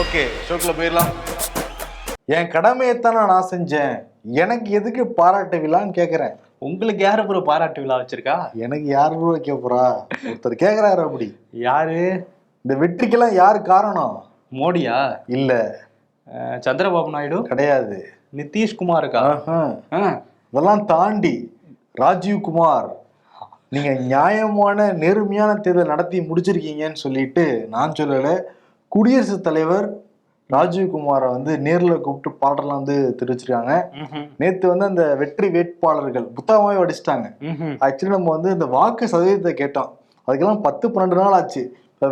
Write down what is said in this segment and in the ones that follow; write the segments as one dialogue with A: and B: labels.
A: Okay ஷோக்கில் போயிடலாம். என் கடமையைத்தான் நான் செஞ்சேன். எனக்கு எதுக்கு பாராட்டு விழான்னு கேட்குறேன்
B: உங்களுக்கு யாரு ப்ரோ பாராட்டு விழா வச்சிருக்கா?
A: எனக்கு யார் ப்ரோ வைக்க போறா? ஒருத்தர் கேட்குறாரு அப்படி.
B: யாரு?
A: இந்த வெற்றிக்கெல்லாம் யார் காரணம்?
B: மோடியா?
A: இல்ல.
B: சந்திரபாபு நாயுடு?
A: கிடையாது.
B: நிதிஷ்குமாருக்கா
A: இதெல்லாம் தாண்டி ராஜீவ் குமார் நீங்க நியாயமான நேர்மையான தேர்தல் நடத்தி முடிச்சிருக்கீங்கன்னு சொல்லிட்டு நான் சொல்லல. குடியரசுத் தலைவர் ராஜீவ் குமாரை வந்து நேர்ல கூப்பிட்டு பாடலாம் வந்து தெரிவிச்சிருக்காங்க. நேத்து வந்து அந்த வெற்றி வேட்பாளர்கள் புத்தகமாவே அடிச்சிட்டாங்க
B: ம்ஹும்.
A: ஆக்சுவலி நம்ம வந்து இந்த வாக்கு சதவீதத்தை கேட்டோம். அதுக்கெல்லாம் பத்து பன்னெண்டு நாள் ஆச்சு.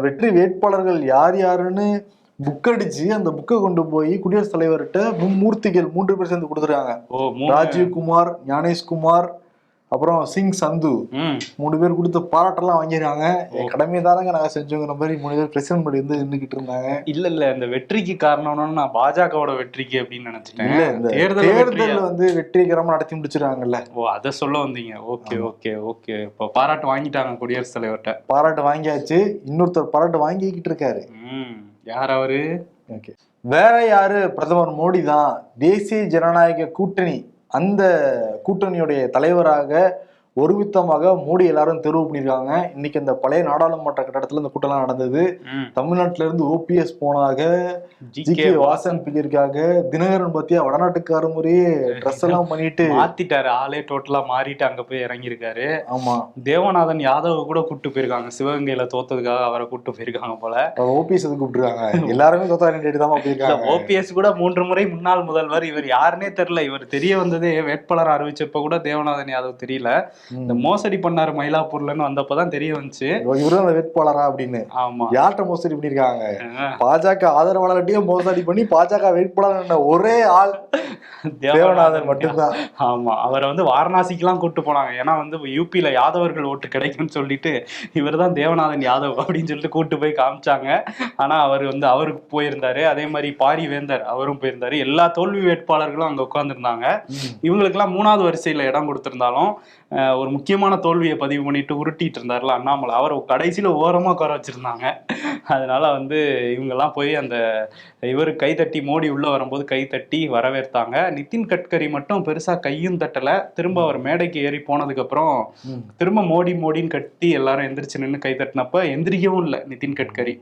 A: வெற்றி வேட்பாளர்கள் யார் யாருன்னு புக் அடிச்சு அந்த புக்கை கொண்டு போய் குடியரசுத் தலைவர்கிட்ட மும்மூர்த்திகள் மூன்று பேர் சேர்ந்து கொடுத்துருக்காங்க.
B: ஓ மூணு.
A: ராஜீவ் குமார் ஞானேஷ்குமார் அப்புறம் சிங் சந்து. மூணு பேர் கொடுத்த பாராட்டெல்லாம் என் கடமையை தானங்க நாங்க செஞ்சோங்கிற மாதிரி மூணு பேர் பிரசிடன்ட் படி வந்து நின்றுக்கிட்டு இருந்தாங்க.
B: இல்ல இல்ல இந்த வெற்றிக்கு காரணம்னு நான் பாஜகவோட வெற்றிக்கு அப்படின்னு நினைச்சிட்டேன். தேர்தல்?
A: தேர்தல் வந்து வெற்றிகரமா நடத்தி முடிச்சிருக்காங்கல்ல.
B: ஓ அத சொல்ல வந்தீங்க. Okay okay okay. இப்போ பாராட்டு வாங்கிட்டாங்க குடியரசுத் தலைவர்கிட்ட.
A: பாராட்டு வாங்கியாச்சு. இன்னொருத்தர் பாராட்டு வாங்கிக்கிட்டு இருக்காரு.
B: யார் அவரு?
A: ஓகே. வேற யாரு? பிரதமர் மோடி தான் தேசிய ஜனநாயக கூட்டணி. அந்த கூட்டணியுடைய தலைவராக ஒருமித்தமாக மோடி எல்லாரும் தேர்வு பண்ணியிருக்காங்க இன்னைக்கு அந்த பழைய நாடாளுமன்ற கட்டடத்துல இந்த கூட்டம்லாம் நடந்தது. தமிழ்நாட்டுல இருந்து ஓபிஎஸ் போனாக ஜி கே வாசன் பிரியிருக்காங்க தினகரன் பத்தியா வடநாட்டுக்கார முறையே ட்ரெஸ் எல்லாம் பண்ணிட்டு.
B: மாத்திட்டாரு. ஆளே டோட்டலா மாறிட்டு அங்க போய் இறங்கியிருக்காரு.
A: ஆமா.
B: தேவநாதன் யாதவ கூட கூட்டு போயிருக்காங்க. சிவகங்கையில தோத்ததுக்காக அவரை கூட்டு போயிருக்காங்க போல.
A: ஓபிஎஸ் கூப்பிட்டுருக்காங்க? எல்லாருமே தோத்தா ரெண்டு தான் போயிருக்காங்க.
B: ஓபிஎஸ் கூட மூன்று முறை முன்னாள் முதல்வர். இவர் யாருன்னே தெரியல. இவர் தெரிய வந்ததே வேட்பாளர் அறிவிச்சப்ப கூட தேவநாதன் யாதவ் தெரியல. இந்த மோசடி பண்ணாரு மயிலாப்பூர்லன்னு வந்தப்பதான் தெரிய வந்துச்சு.
A: இவரும் அந்த வேட்பாளரா அப்படின்னு.
B: ஆமா.
A: யார்கிட்ட மோசடி பண்ணிருக்காங்க? பாஜக ஆதரவாளர்கிட்டயே மோசடி பண்ணி பாஜக வேட்பாளர் ஒரே ஆள் தேவநாதன். மட்டும்தான்.
B: ஆமா. அவரை வந்து வாரணாசிக்கெல்லாம் கூட்டு போனாங்க. ஏன்னா வந்து யூபியில யாதவர்கள் ஓட்டு கிடைக்கும்னு சொல்லிட்டு இவர் தான் தேவநாதன் யாதவ் அப்படின்னு சொல்லிட்டு கூட்டு போய் காமிச்சாங்க. ஆனா அவர் வந்து அவருக்கு போயிருந்தாரு. அதே மாதிரி பாரி வேந்தர் அவரும் போயிருந்தாரு. எல்லா தோல்வி வேட்பாளர்களும் அங்க உட்கார்ந்துருந்தாங்க. இவங்களுக்கெல்லாம் மூணாவது வரிசையில இடம் கொடுத்திருந்தாலும் ஒரு முக்கியமான தோல்வியை பதிவு பண்ணிட்டு உருட்டிட்டு இருந்தாருல அண்ணாமலை. அவரை கடைசியில ஓரமா உட்கார வச்சிருந்தாங்க. அதனால வந்து இவங்கெல்லாம் போய் அந்த இவர் கை தட்டி மோடி உள்ள வரும்போது கை தட்டி வரவேற்றாங்க நிதின் கட்கரி மட்டும் பெருசா கையும் தட்டல. திரும்ப அவர் மேடைக்கு ஏறி போனதுக்கு அப்புறம்
A: ம்.
B: திரும்ப மோடி மோடின்னு கட்டி எல்லாரும் எந்திரிச்சு நின்று கை தட்டினப்ப எந்திரிக்கவும் இல்லை நிதின் கட்கரி.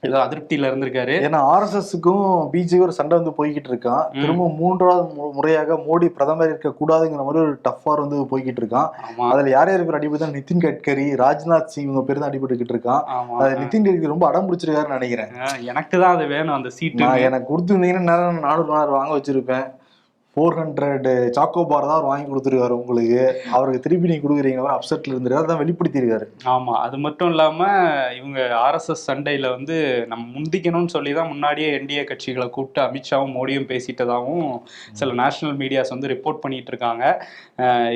B: ஏதோ அதிருப்தியில இருந்திருக்காரு.
A: ஏன்னா ஆர்எஸ்எஸ்க்கும் பிஜேபி ஒரு சண்டை வந்து போய்கிட்டு இருக்கான். திரும்ப மூன்றாவது முறையாக மோடி பிரதமர் இருக்க கூடாதுங்கிற மாதிரி ஒரு டஃபார் வந்து போய்கிட்டு இருக்கான். அதுல யார் யார் பேர் அடிபட்டு தான் நிதின் கட்கரி ராஜ்நாத் சிங் இவங்க பேர் தான் அடிபட்டுக்கிட்டு இருக்கான். நிதின் கட்கரி ரொம்ப அடம் பிடிச்சிருக்காருன்னு நினைக்கிறேன்.
B: எனக்கு தான் அது வேணும் அந்த
A: நான் எனக்கு கொடுத்துருந்தீங்கன்னா நான் நானூறு நாள் வாங்க வச்சிருப்பேன். ஃபோர் ஹண்ட்ரட் சாக்கோ பார் தான் அவர் வாங்கி கொடுத்துருக்காரு உங்களுக்கு. அவருக்கு திருப்பி நீங்க கொடுக்குறீங்க அப்செட்ல இருந்திருக்காரு. அதான் வெளிப்படுத்தியிருக்காரு.
B: ஆமா அது மட்டும் இல்லாம இவங்க ஆர்எஸ்எஸ் சண்டையில வந்து நம்ம முந்திக்கணும்னு சொல்லி தான் முன்னாடியே என்டிஏ கட்சிகளை கூப்பிட்டு அமித்ஷாவும் மோடியும் பேசிட்டதாகவும் சில நேஷனல் மீடியாஸ் வந்து ரிப்போர்ட் பண்ணிட்டு இருக்காங்க.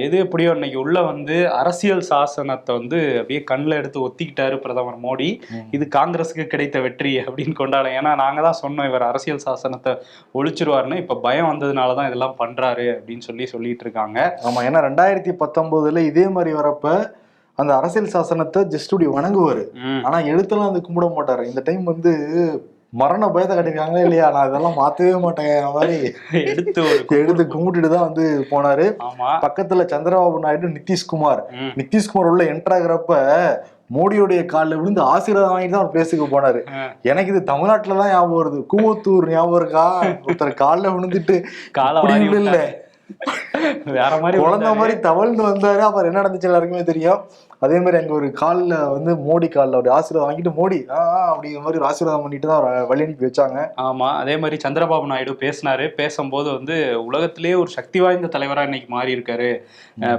B: எது எப்படியோ இன்னைக்கு உள்ள வந்து அரசியல் சாசனத்தை வந்து அப்படியே கண்ணில் எடுத்து ஒத்திக்கிட்டாரு பிரதமர் மோடி. இது காங்கிரஸுக்கு கிடைத்த வெற்றி அப்படின்னு கொண்டாட ஏன்னா நாங்க தான் சொன்னோம் இவர் அரசியல் சாசனத்தை ஒழிச்சிருவாருன்னு. இப்ப பயம் வந்ததுனால தான் இதெல்லாம் பண்றாரு அப்படின்னு சொல்லி சொல்லிட்டு இருக்காங்க.
A: ஆமா ஏன்னா ரெண்டாயிரத்தி பத்தொன்பதுல இதே மாதிரி வரப்ப அந்த அரசியல் சாசனத்தை ஜஸ்ட் இப்படி வணங்குவாரு. ஆனா எழுத்தெல்லாம் வந்து கும்பிட மாட்டாரு. இந்த டைம் வந்து மரண பயத்தை கட்டிருக்காங்களே இல்லையா? நான் இதெல்லாம் மாத்தவே மாட்டேன் மாதிரி
B: எடுத்து
A: எடுத்து கும்பிட்டுட்டு தான் வந்து போனாரு. பக்கத்துல சந்திரபாபு நாயுடு நிதிஷ்குமார். நிதிஷ்குமார் உள்ள என்டர் ஆகுறப்ப மோடியுடைய காலில் விழுந்து ஆசீர்வாதம் வாங்கிட்டு தான் ஒரு பிளேஸுக்கு போனாரு. எனக்கு இது தமிழ்நாட்டுல தான் ஞாபகம் வருது. கூவத்தூர் ஞாபகம் இருக்கா? ஒருத்தர் காலில் விழுந்துட்டு
B: காலை
A: இப்படி
B: வாரி
A: விழல
B: வேற மாதிரி
A: குழந்தை. மாதிரி தவழ்ந்து வந்தாரு. அப்புறம் என்ன நடந்துச்சு எல்லாருக்குமே தெரியும். அதே மாதிரி அங்க ஒரு கால்ல வந்து மோடி கால்ல ஒரு ஆசீர்வாதம் வாங்கிட்டு மோடி ஆ அப்படிங்கிற மாதிரி ஒரு ஆசீர்வாதம் பண்ணிட்டு தான் வழி அனுப்பி வச்சாங்க.
B: ஆமா அதே மாதிரி சந்திரபாபு நாயுடு பேசினாரு. பேசும்போது வந்து உலகத்திலேயே ஒரு சக்தி வாய்ந்த தலைவரா இன்னைக்கு மாறி இருக்காரு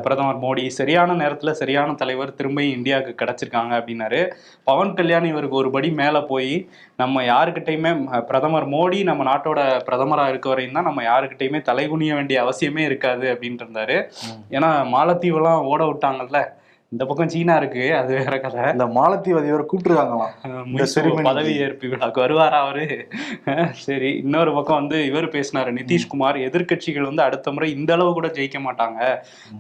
B: பிரதமர் மோடி சரியான நேரத்துல சரியான தலைவர் திரும்ப இந்தியாவுக்கு கிடைச்சிருக்காங்க அப்படின்னாரு. பவன் கல்யாண் இவருக்கு ஒரு படி மேல போய் நம்ம யாருக்கிட்டையுமே பிரதமர் மோடி நம்ம நாட்டோட பிரதமரா இருக்க வரையும் தான் நம்ம யாருக்கிட்டையுமே தலைகுனிய வேண்டிய அவசியமே இருக்காது அப்படின்ட்டு இருந்தாரு. ஏன்னா மாலத்தீவெல்லாம் ஓட விட்டாங்கல்ல. இந்த பக்கம் சீனா இருக்கு அது வேற கதை.
A: இந்த மாலத்தீவு அதிபரை கூப்பிட்டுருக்காங்களாம்.
B: பதவி ஏற்பு விழாக்கு வருவாரா அவரு? சரி இன்னொரு பக்கம் வந்து இவர் பேசினாரு நிதிஷ்குமார் எதிர்க்கட்சிகள் வந்து அடுத்த முறை இந்த அளவு கூட ஜெயிக்க மாட்டாங்க.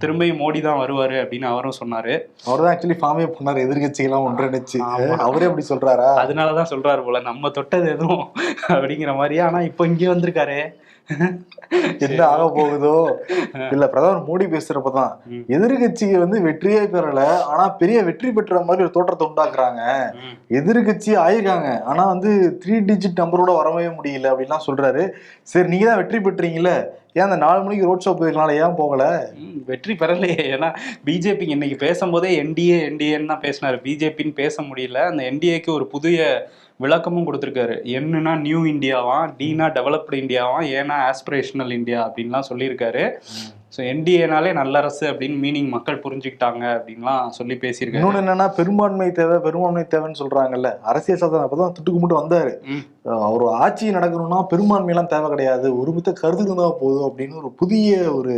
B: திரும்பியும் மோடி தான் வருவாரு அப்படின்னு அவரும் சொன்னாரு.
A: அவர் தான் ஆக்சுவலி ஃபார்மே பண்ணாரு எதிர்கட்சிகள்லாம் ஒன்றிணைச்சு. அவரே அப்படி சொல்றாரா?
B: அதனாலதான் சொல்றாரு போல நம்ம தொட்டது எதுவும் அப்படிங்கிற மாதிரி ஆனா இப்போ இங்கே வந்திருக்காரு.
A: என்ன ஆக போகுதோ? இல்ல பிரதமர் மோடி பேசுறப்பதான்
B: ம்.
A: எதிர்கட்சிகள் வந்து வெற்றியே பெறல. ஆனா பெரிய வெற்றி பெற்ற மாதிரி ஒரு தோற்றத்தை உண்டாக்குறாங்க. எதிர்கட்சி ஆயிருக்காங்க. ஆனா வந்து த்ரீ டிஜிட் நம்பரோட வரவே முடியல அப்படின்லாம் சொல்றாரு. சரி நீங்க தான் வெற்றி பெற்றீங்கல்ல. ஏன் அந்த நாலு மணிக்கு ரோட் ஷோ போயிருக்கனால ஏன் போகல?
B: வெற்றி பெறலையே. ஏன்னா பிஜேபி இன்னைக்கு பேசும்போதே என்டிஏ என்டிஏன்னு தான் பேசினாரு. பிஜேபின்னு பேச முடியல. அந்த என்டிஏக்கு ஒரு புதிய விளக்கமும் கொடுத்துருக்காரு. என்னன்னா நியூ இந்தியாவா டீனா டெவலப்டு இந்தியாவா ஏன்னா ஆஸ்பிரேஷனல் இந்தியா அப்படின்லாம் சொல்லியிருக்காரு. ஸோ என்டிஏனாலே நல்லரசு அப்படின்னு மீனிங் மக்கள் புரிஞ்சுக்கிட்டாங்க அப்படின்லாம் சொல்லி பேசியிருக்காரு.
A: இன்னொன்னு என்னன்னா பெரும்பான்மை தேவை பெரும்பான்மை தேவைன்னு சொல்றாங்கல்ல. அரசியல் சாசனம் அப்பதான் துட்டுக்கு மட்டும் வந்தாரு. அவர் ஆட்சி நடக்கணும்னா பெரும்பான்மை எல்லாம் தேவை கிடையாது. ஒருமித்த கருத்துக்கு தான் போதும் அப்படின்னு ஒரு புதிய ஒரு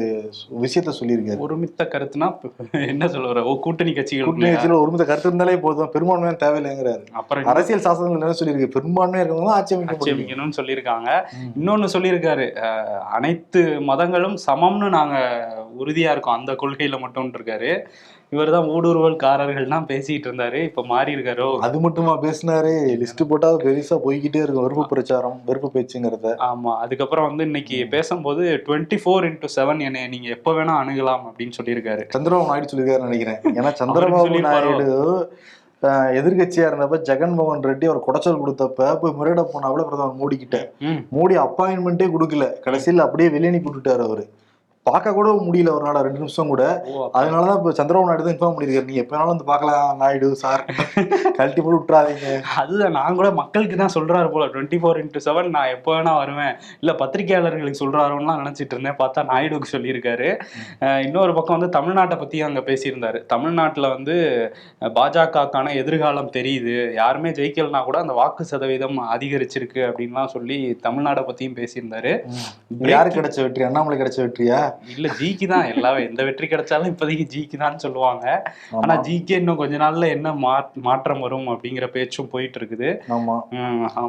A: விஷயத்த சொல்லியிருக்காரு.
B: ஒருமித்த கருத்துனா என்ன வர ஓ கூட்டணி
A: கூட்டணி
B: கட்சிகள்
A: கட்சியில ஒருமித்த கருத்து இருந்தாலே போதும். பெரும்பான்மை தேவையில்லைங்கிறாரு.
B: அப்புறம்
A: அரசியல் சாசனங்கள் என்ன சொல்லியிருக்கு? பெரும்பான்மையா இருக்கவங்க ஆட்சி
B: அமைக்கணும்னு சொல்லியிருக்காங்க. இன்னொன்னு சொல்லியிருக்காரு. அனைத்து மதங்களும் சமம்னு நாங்க உறுதியா இருக்கோம். அந்த கொள்கையில மட்டும் இருக்காரு இவர் தான் ஊடுருவல்காரர்கள்லாம் பேசிட்டு இருந்தாரு இப்ப மாறி இருக்காரோ
A: அது மட்டுமா பேசினாரு? லிஸ்ட் போட்டா பெருசா போய்கிட்டே இருக்கும். வெறுப்பு பிரச்சாரம் வெறுப்பு பேச்சுங்கிறத.
B: ஆமா. அதுக்கப்புறம் வந்து இன்னைக்கு பேசும்போது டுவெண்ட்டி ஃபோர் இன்டூ செவன் என்னை நீங்க எப்ப வேணா அணுகலாம் அப்படின்னு சொல்லியிருக்காரு.
A: சந்திரபாபு நாயுடு சொல்லியிருக்காருன்னு நினைக்கிறேன். ஏன்னா சந்திரபாபு? நாயுடு ஆஹ், எதிர்க்கட்சியா இருந்தப்ப ஜெகன்மோகன் ரெட்டி அவர் குடைச்சல் கொடுத்தப்ப போய் முறையிட போனாப்புல பிரதமர் மோடி கிட்ட மோடி அப்பாயின்மெண்ட்டே கொடுக்கல. கடைசியில் அப்படியே வெளியே அனுப்பி விட்டுட்டாரு அவரு. பார்க்க கூட முடியல ஒரு நாள் ரெண்டு நிமிஷம் கூட. அதனாலதான் இப்ப சந்திரபாபு நாயுடு தான் இன்ஃபார்ம் பண்ணிருக்காரு நீங்க எப்ப வேணாலும் வந்து பார்க்கலாம் நாயுடு சார். கழட்டி போட்டு விட்டுறாதீங்க.
B: அதுதான் நான் கூட மக்களுக்கு தான் சொல்றாரு போல. டுவெண்ட்டி ஃபோர் இன்டூ செவன் நான் எப்போ வேணா வருவேன். இல்ல பத்திரிகையாளர்களுக்கு சொல்றாரோன்னு நினைச்சிட்டு இருந்தேன். பார்த்தா நாயுடுக்கு சொல்லியிருக்காரு. இன்னொரு பக்கம் வந்து தமிழ்நாட்டை பத்தி அங்க பேசியிருந்தாரு. தமிழ்நாட்டுல வந்து பாஜகக்கான எதிர்காலம் தெரியுது. யாருமே ஜெயிக்கலனா கூட அந்த வாக்கு சதவீதம் அதிகரிச்சிருக்கு அப்படின்லாம் சொல்லி தமிழ்நாடை பத்தியும் பேசியிருந்தாரு.
A: இது யாரு கிடைச்ச வெற்றி அண்ணாமலை கிடைச்ச வெற்றியா?
B: இல்ல ஜிக்கு தான். எல்லாமே எந்த வெற்றி கிடைச்சாலும் இப்போதைக்கு ஜிக்கு தான் சொல்லுவாங்க. ஆனா ஜிக்கு இன்னும் கொஞ்ச நாள்ல என்ன மாற்றம் வரும் அப்படிங்கிற பேச்சும் போயிட்டு இருக்குது
A: ஆமா.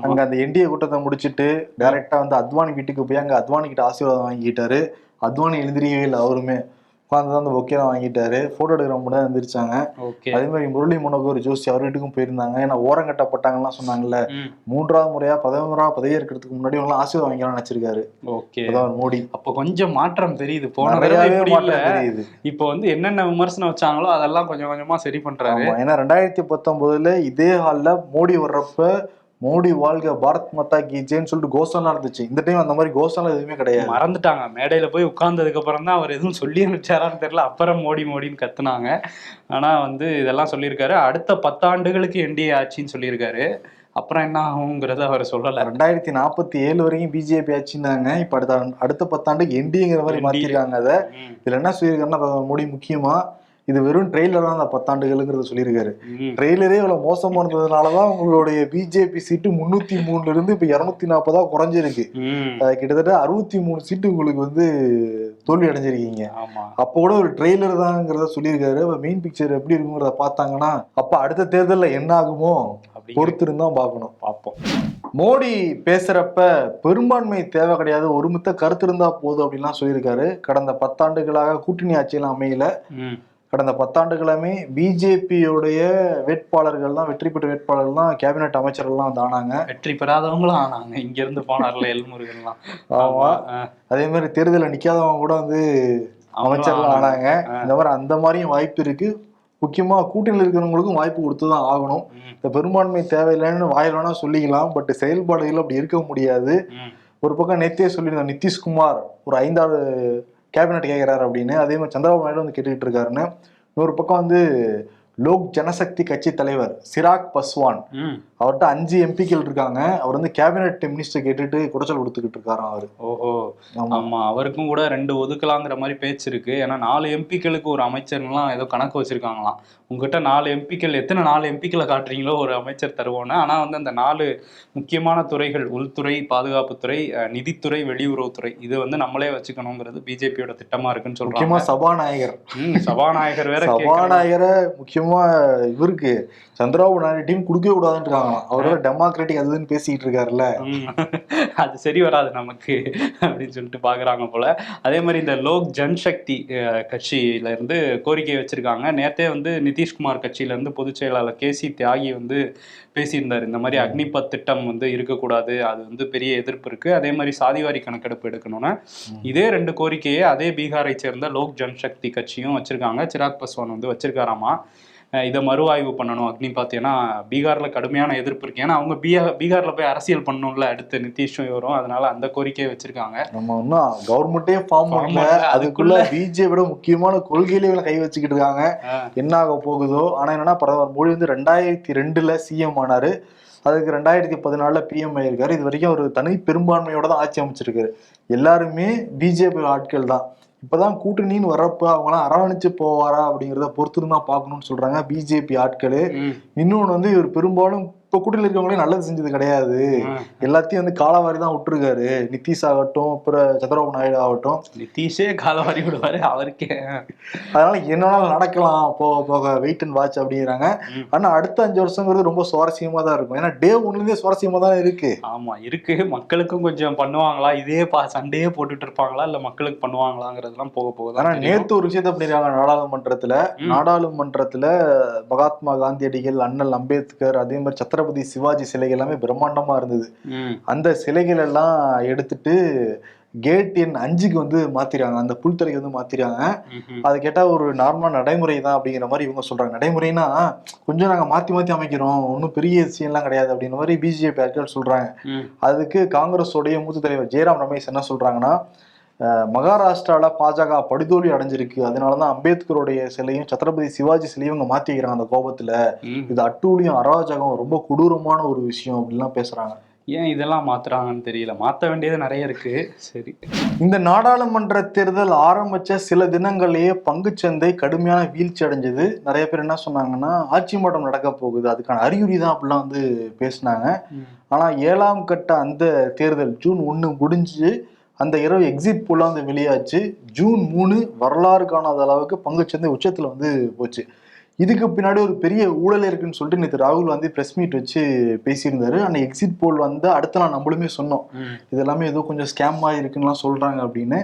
A: அங்க அந்த என்டிஏ கூட்டத்தை முடிச்சிட்டு டைரக்டா வந்து அத்வானி வீட்டுக்கு போய் அங்க அத்வானி கிட்ட ஆசீர்வாதம் வாங்கிட்டாரு அத்வானி எழுந்திரிக்கவே இல்லை அவருமே. உட்காந்து தான் அந்த பொக்கேலாம் வாங்கிட்டாரு. போட்டோ எடுக்கிற மட்டும் எழுந்திரிச்சாங்க
B: ஓகே
A: அதே மாதிரி முரளி மனோகர் ஜோஷி அவர் வீட்டுக்கும் போயிருந்தாங்க. ஏன்னா ஓரம் கட்டப்பட்டாங்கலாம் சொன்னாங்கல்ல மூன்றாவது முறையா பதினோராவது பதவி ஏற்கிறதுக்கு முன்னாடி அவங்களாம் ஆசீர்வாதம் வாங்கிக்கலாம் நினைச்சிருக்காரு.
B: ஓகே
A: மோடி.
B: அப்ப கொஞ்சம் மாற்றம் தெரியுது. போன தடவை
A: நிறையவே
B: இப்படி இல்ல.
A: மாற்றம் தெரியுது.
B: இப்போ வந்து என்னென்ன விமர்சனம் வச்சாங்களோ அதெல்லாம் கொஞ்சம் கொஞ்சமா சரி பண்றாரு.
A: ஆமா. ஏன்னா ரெண்டாயிரத்தி பத்தொன்பதுல இதே ஹால்ல மோடி வர்றப்ப மோடி வாழ்க பாரத் மாதா கி ஜெயின்னு சொல்லிட்டு கோஷம்லாம் இருந்துச்சு இந்த டைம் அந்த மாதிரி கோஷம்லாம் எதுவுமே கிடையாது.
B: மறந்துட்டாங்க. மேடையில போய் உட்கார்ந்ததுக்கு அப்புறம் தான் அவர் எதுவும் சொல்லி அனுப்பிச்சாரான்னு தெரியல. அப்புறம் மோடி மோடின்னு கத்துனாங்க. ஆனா வந்து இதெல்லாம் சொல்லியிருக்காரு. அடுத்த பத்தாண்டுகளுக்கு என்டிஏ ஆட்சின்னு சொல்லியிருக்காரு. அப்புறம் என்ன ஆகுங்கிறத அவர் சொல்லல.
A: ரெண்டாயிரத்தி நாற்பத்தி ஏழு வரைக்கும் பிஜேபி ஆச்சுன்னாங்க இப்ப அடுத்த அடுத்த பத்தாண்டுக்கு என்டிங்கிற மாதிரி
B: NDA.
A: மாத்திருக்காங்க அதை. இதுல என்ன சொல்லியிருக்காருன்னா மோடி முக்கியமா இது வெறும் ட்ரெய்லர் தான் அந்த பத்தாண்டுகளுங்கிறத சொல்லியிருக்காரு. ட்ரெய்லரே இவ்வளவு மோசமா இருந்ததுனாலதான் உங்களுடைய பிஜேபி சீட்டு முன்னூத்தி மூணுல இருந்து இப்ப இருநூத்தி நாற்பதா குறைஞ்சிருக்கு கிட்டத்தட்ட அறுபத்தி மூணு சீட்டு உங்களுக்கு வந்து தோல்வி அடைஞ்சிருக்கீங்க. அப்போ கூட ஒரு ட்ரெய்லர் தான்ங்கிறத சொல்லியிருக்காரு. அப்ப மெயின் பிக்சர் எப்படி இருக்குங்கிறத பார்த்தாங்கன்னா அப்ப அடுத்த தேர்தல்ல என்ன ஆகுமோ
B: அப்படி
A: பொறுத்திருந்தா பார்க்கணும்.
B: பார்ப்போம்.
A: மோடி பேசுறப்ப பெரும்பான்மை தேவை கிடையாது ஒருமித்த கருத்து இருந்தா போதும் அப்படின்லாம் சொல்லியிருக்காரு. கடந்த பத்தாண்டுகளாக கூட்டணி ஆட்சியெல்லாம் அமையல. கடந்த பத்தாண்டுகளாமே பிஜேபியோடைய வேட்பாளர்கள் தான் வெற்றி பெற்ற வேட்பாளர்கள் தான் கேபினெட் அமைச்சர்கள்லாம் தானாங்க
B: வெற்றி பெறாதவங்களும் ஆனாங்க. இங்க இருந்து போனார்ல எல்முருகன்லாம்.
A: ஆமா. அதே மாதிரி தேர்தலில் நிக்காதவங்க கூட வந்து அமைச்சர்கள் ஆனாங்க. இந்த மாதிரி அந்த மாதிரியும் வாய்ப்பு இருக்கு. முக்கியமா கூட்டணியில் இருக்கிறவங்களுக்கும் வாய்ப்பு கொடுத்து தான் ஆகணும் இந்த பெரும்பான்மை தேவையில்லைன்னு வாயில் வேணா சொல்லிக்கலாம். பட் செயல்பாடுகள் அப்படி இருக்க முடியாது. ஒரு பக்கம் நேத்தே சொல்லியிருந்தோம் நிதிஷ்குமார் ஒரு ஐந்தாவது கேபினெட் கேட்குறாரு அப்படின்னு அதே மாதிரி சந்திரபாபு நாயுடு வந்து கேட்டுக்கிட்டு இருக்காருன்னு இன்னொரு பக்கம் வந்து லோக் ஜனசக்தி கட்சி தலைவர் சிராக் பஸ்வான். அவர்கிட்ட அஞ்சு எம்பிக்கள் இருக்காங்க. அவர் வந்து கேபினெட் மினிஸ்டர் கேட்டுட்டு குடைச்சல் கொடுத்துக்கிட்டு இருக்காராம் அவரு.
B: ஓஹோ.
A: ஆமா.
B: அவருக்கும் கூட ரெண்டு ஒதுக்கலாங்கிற மாதிரி பேச்சு இருக்கு. ஏன்னா நாலு எம்பிக்களுக்கு ஒரு அமைச்சர்லாம் ஏதோ கணக்கு வச்சிருக்காங்களாம். உங்ககிட்ட நாலு எம்பிக்கள் எத்தனை நாலு எம்பிக்களை காட்டுறீங்களோ ஒரு அமைச்சர் தருவோன்னு. ஆனா வந்து அந்த நாலு முக்கியமான துறைகள் உள்துறை பாதுகாப்புத்துறை நிதித்துறை வெளியுறவுத்துறை இது வந்து நம்மளே வச்சுக்கணுங்கிறது பிஜேபியோட திட்டமா இருக்குன்னு சொல்றாங்க.
A: சபாநாயகர்.
B: சபாநாயகர் வேற.
A: சபாநாயகரை முக்கியமா இவருக்கு சந்திரபாபு நாயுடு டீம் கொடுக்கவே கூடாதுன்னு இருக்காங்க அவரோட டெமோக்ராட்டிக் அது இதுன்னு பேசிட்டு இருக்காருல்ல.
B: அது சரி வராது நமக்கு அப்படின்னு சொல்லிட்டு பாக்குறாங்க போல. அதே மாதிரி இந்த லோக் ஜன்சக்தி கட்சியில இருந்து கோரிக்கை வச்சிருக்காங்க. நேத்தே வந்து நிதிஷ்குமார் கட்சியில இருந்து பொதுச் செயலாளர் கே சி தியாகி வந்து பேசியிருந்தார். இந்த மாதிரி அக்னிபத் திட்டம் வந்து இருக்கக்கூடாது. அது வந்து பெரிய எதிர்ப்பு இருக்கு. அதே மாதிரி சாதிவாரி கணக்கெடுப்பு எடுக்கணும்னு. இதே ரெண்டு கோரிக்கையை அதே பீகாரை சேர்ந்த லோக் ஜன்சக்தி கட்சியும் வச்சிருக்காங்க. சிராக் பஸ்வான் வந்து வச்சிருக்காராமா. இதை மறுஆய்வு பண்ணணும் அக்னிபாத் ஏன்னா பீகார்ல கடுமையான எதிர்ப்பு இருக்கு. ஏன்னா அவங்க பீகார் பீகார்ல போய் அரசியல் பண்ணணும்ல அடுத்து நிதிஷும் வரும் அதனால அந்த கோரிக்கையை வச்சிருக்காங்க.
A: நம்ம இன்னும் கவர்மெண்டே ஃபார்ம் பண்ணல. அதுக்குள்ள பிஜேபியோட முக்கியமான கொள்கையில இவங்க கை வச்சுக்கிட்டு இருக்காங்க. என்ன ஆக போகுதோ. ஆனா என்னன்னா பிரதமர் மோடி வந்து ரெண்டாயிரத்தி ரெண்டுல சிஎம் ஆனாரு. அதுக்கு ரெண்டாயிரத்தி பதினாலுல பிஎம் ஆயிருக்காரு. இது வரைக்கும் ஒரு தனி பெரும்பான்மையோட தான் ஆட்சி அமைச்சிருக்காரு. எல்லாருமே பிஜேபி ஆட்கள் தான். இப்பதான் கூட்டணின்னு வர்றப்ப அவங்களாம் அரவணைச்சு போவாரா அப்படிங்கிறத பொறுத்து தான் பார்க்கணும்னு சொல்றாங்க. பிஜேபி ஆட்களு.
B: உம்
A: இன்னொன்னு வந்து இவர் பெரும்பாலும் இப்ப கூட்டணியில் இருக்கவங்களே நல்லது செஞ்சது கிடையாது. எல்லாத்தையும் வந்து காலவாரி தான் விட்டுருக்காரு. நிதிஷ் ஆகட்டும் அப்புறம் சந்திரபாபு நாயுடு ஆகட்டும்.
B: நிதிஷே காலவாரி விடுவாரு அவருக்கே.
A: அதனால என்னன்னாலும் நடக்கலாம் போக போக வெயிட் அண்ட் வாட்ச் அப்படிங்கிறாங்க. ஆனா அடுத்த அஞ்சு வருஷங்கிறது ரொம்ப சுவாரஸ்யமா தான் இருக்கும். ஏன்னா டே ஒன்ல இருந்தே சுவாரஸ்யமா தான் இருக்கு.
B: ஆமா இருக்கு. மக்களுக்கும் கொஞ்சம் பண்ணுவாங்களா? இதே பா சண்டையே போட்டுட்டு இருப்பாங்களா? இல்ல மக்களுக்கு பண்ணுவாங்களாங்கிறதுலாம் போக போக
A: ஆனா. நேத்து ஒரு விஷயத்த பண்ணிருக்காங்க நாடாளுமன்றத்துல. நாடாளுமன்றத்துல மகாத்மா காந்தியடிகள் அண்ணல் அம்பேத்கர் அதே மாதிரி சத்ரபதி சிவாஜி சிலைகள் எல்லாமே பிரம்மாண்டமா இருந்தது. அந்த சிலைகள் எல்லாம் எடுத்துட்டு கேட் எண் அஞ்சுக்கு வந்து மாத்திராங்க அந்த புல்தரைக்கு வந்து மாத்திராங்க. அது கேட்டா ஒரு நார்மலா நடைமுறை தான் அப்படிங்கிற மாதிரி இவங்க சொல்றாங்க. நடைமுறைனா கொஞ்சம் நாங்க மாத்தி மாத்தி அமைக்கிறோம். ஒன்றும் பெரிய விஷயம்லாம் கிடையாது அப்படிங்கிற மாதிரி பிஜேபி ஆட்கள் சொல்றாங்க. அதுக்கு காங்கிரஸோடைய மூத்த தலைவர் ஜெயராம் ரமேஷ் என்ன சொல்றாங்கன்னா அஹ், மகாராஷ்டிரால பாஜக படுதோல்வி அடைஞ்சிருக்கு. அதனாலதான் அம்பேத்கருடைய சிலையும் சத்ரபதி சிவாஜி சிலையும் இவங்க மாத்தி வைக்கிறாங்க அந்த கோபத்துல. இது அட்டூழியம் அராஜகம் ரொம்ப கொடூரமான ஒரு விஷயம் அப்படின்லாம் பேசுறாங்க.
B: ஏன் இதெல்லாம் மாத்துறாங்கன்னு தெரியல. மாத்த வேண்டியது நிறைய இருக்கு. சரி.
A: இந்த நாடாளுமன்ற தேர்தல் ஆரம்பிச்ச சில தினங்கள்லயே பங்குச்சந்தை கடுமையான வீழ்ச்சி அடைஞ்சது. நிறைய பேர் என்ன சொன்னாங்கன்னா ஆட்சி மாற்றம் நடக்க போகுது. அதுக்கான அறிகுறி தான் அப்படிலாம் வந்து பேசினாங்க. ஆனா ஏழாம் கட்ட அந்த தேர்தல் ஜூன் ஒன்று முடிஞ்சு அந்த இரவு எக்ஸிட் போலாம் வந்து வெளியாச்சு. ஜூன் மூணு வரலாறு காணாத அளவுக்கு பங்குச்சந்தை உச்சத்துல வந்து போச்சு. இதுக்கு பின்னாடி ஒரு பெரிய ஊழல் இருக்குன்னு சொல்லிட்டு நேற்று ராகுல் வந்து பிரஸ் மீட் வச்சு பேசியிருந்தாரு. அந்த எக்ஸிட் போல் வந்து அடுத்த நாள் நம்மளுமே சொன்னோம்.
B: ம்.
A: இது எல்லாமே ஏதோ கொஞ்சம் ஸ்கேம் இருக்குன்னுலாம் சொல்றாங்க அப்படின்னு.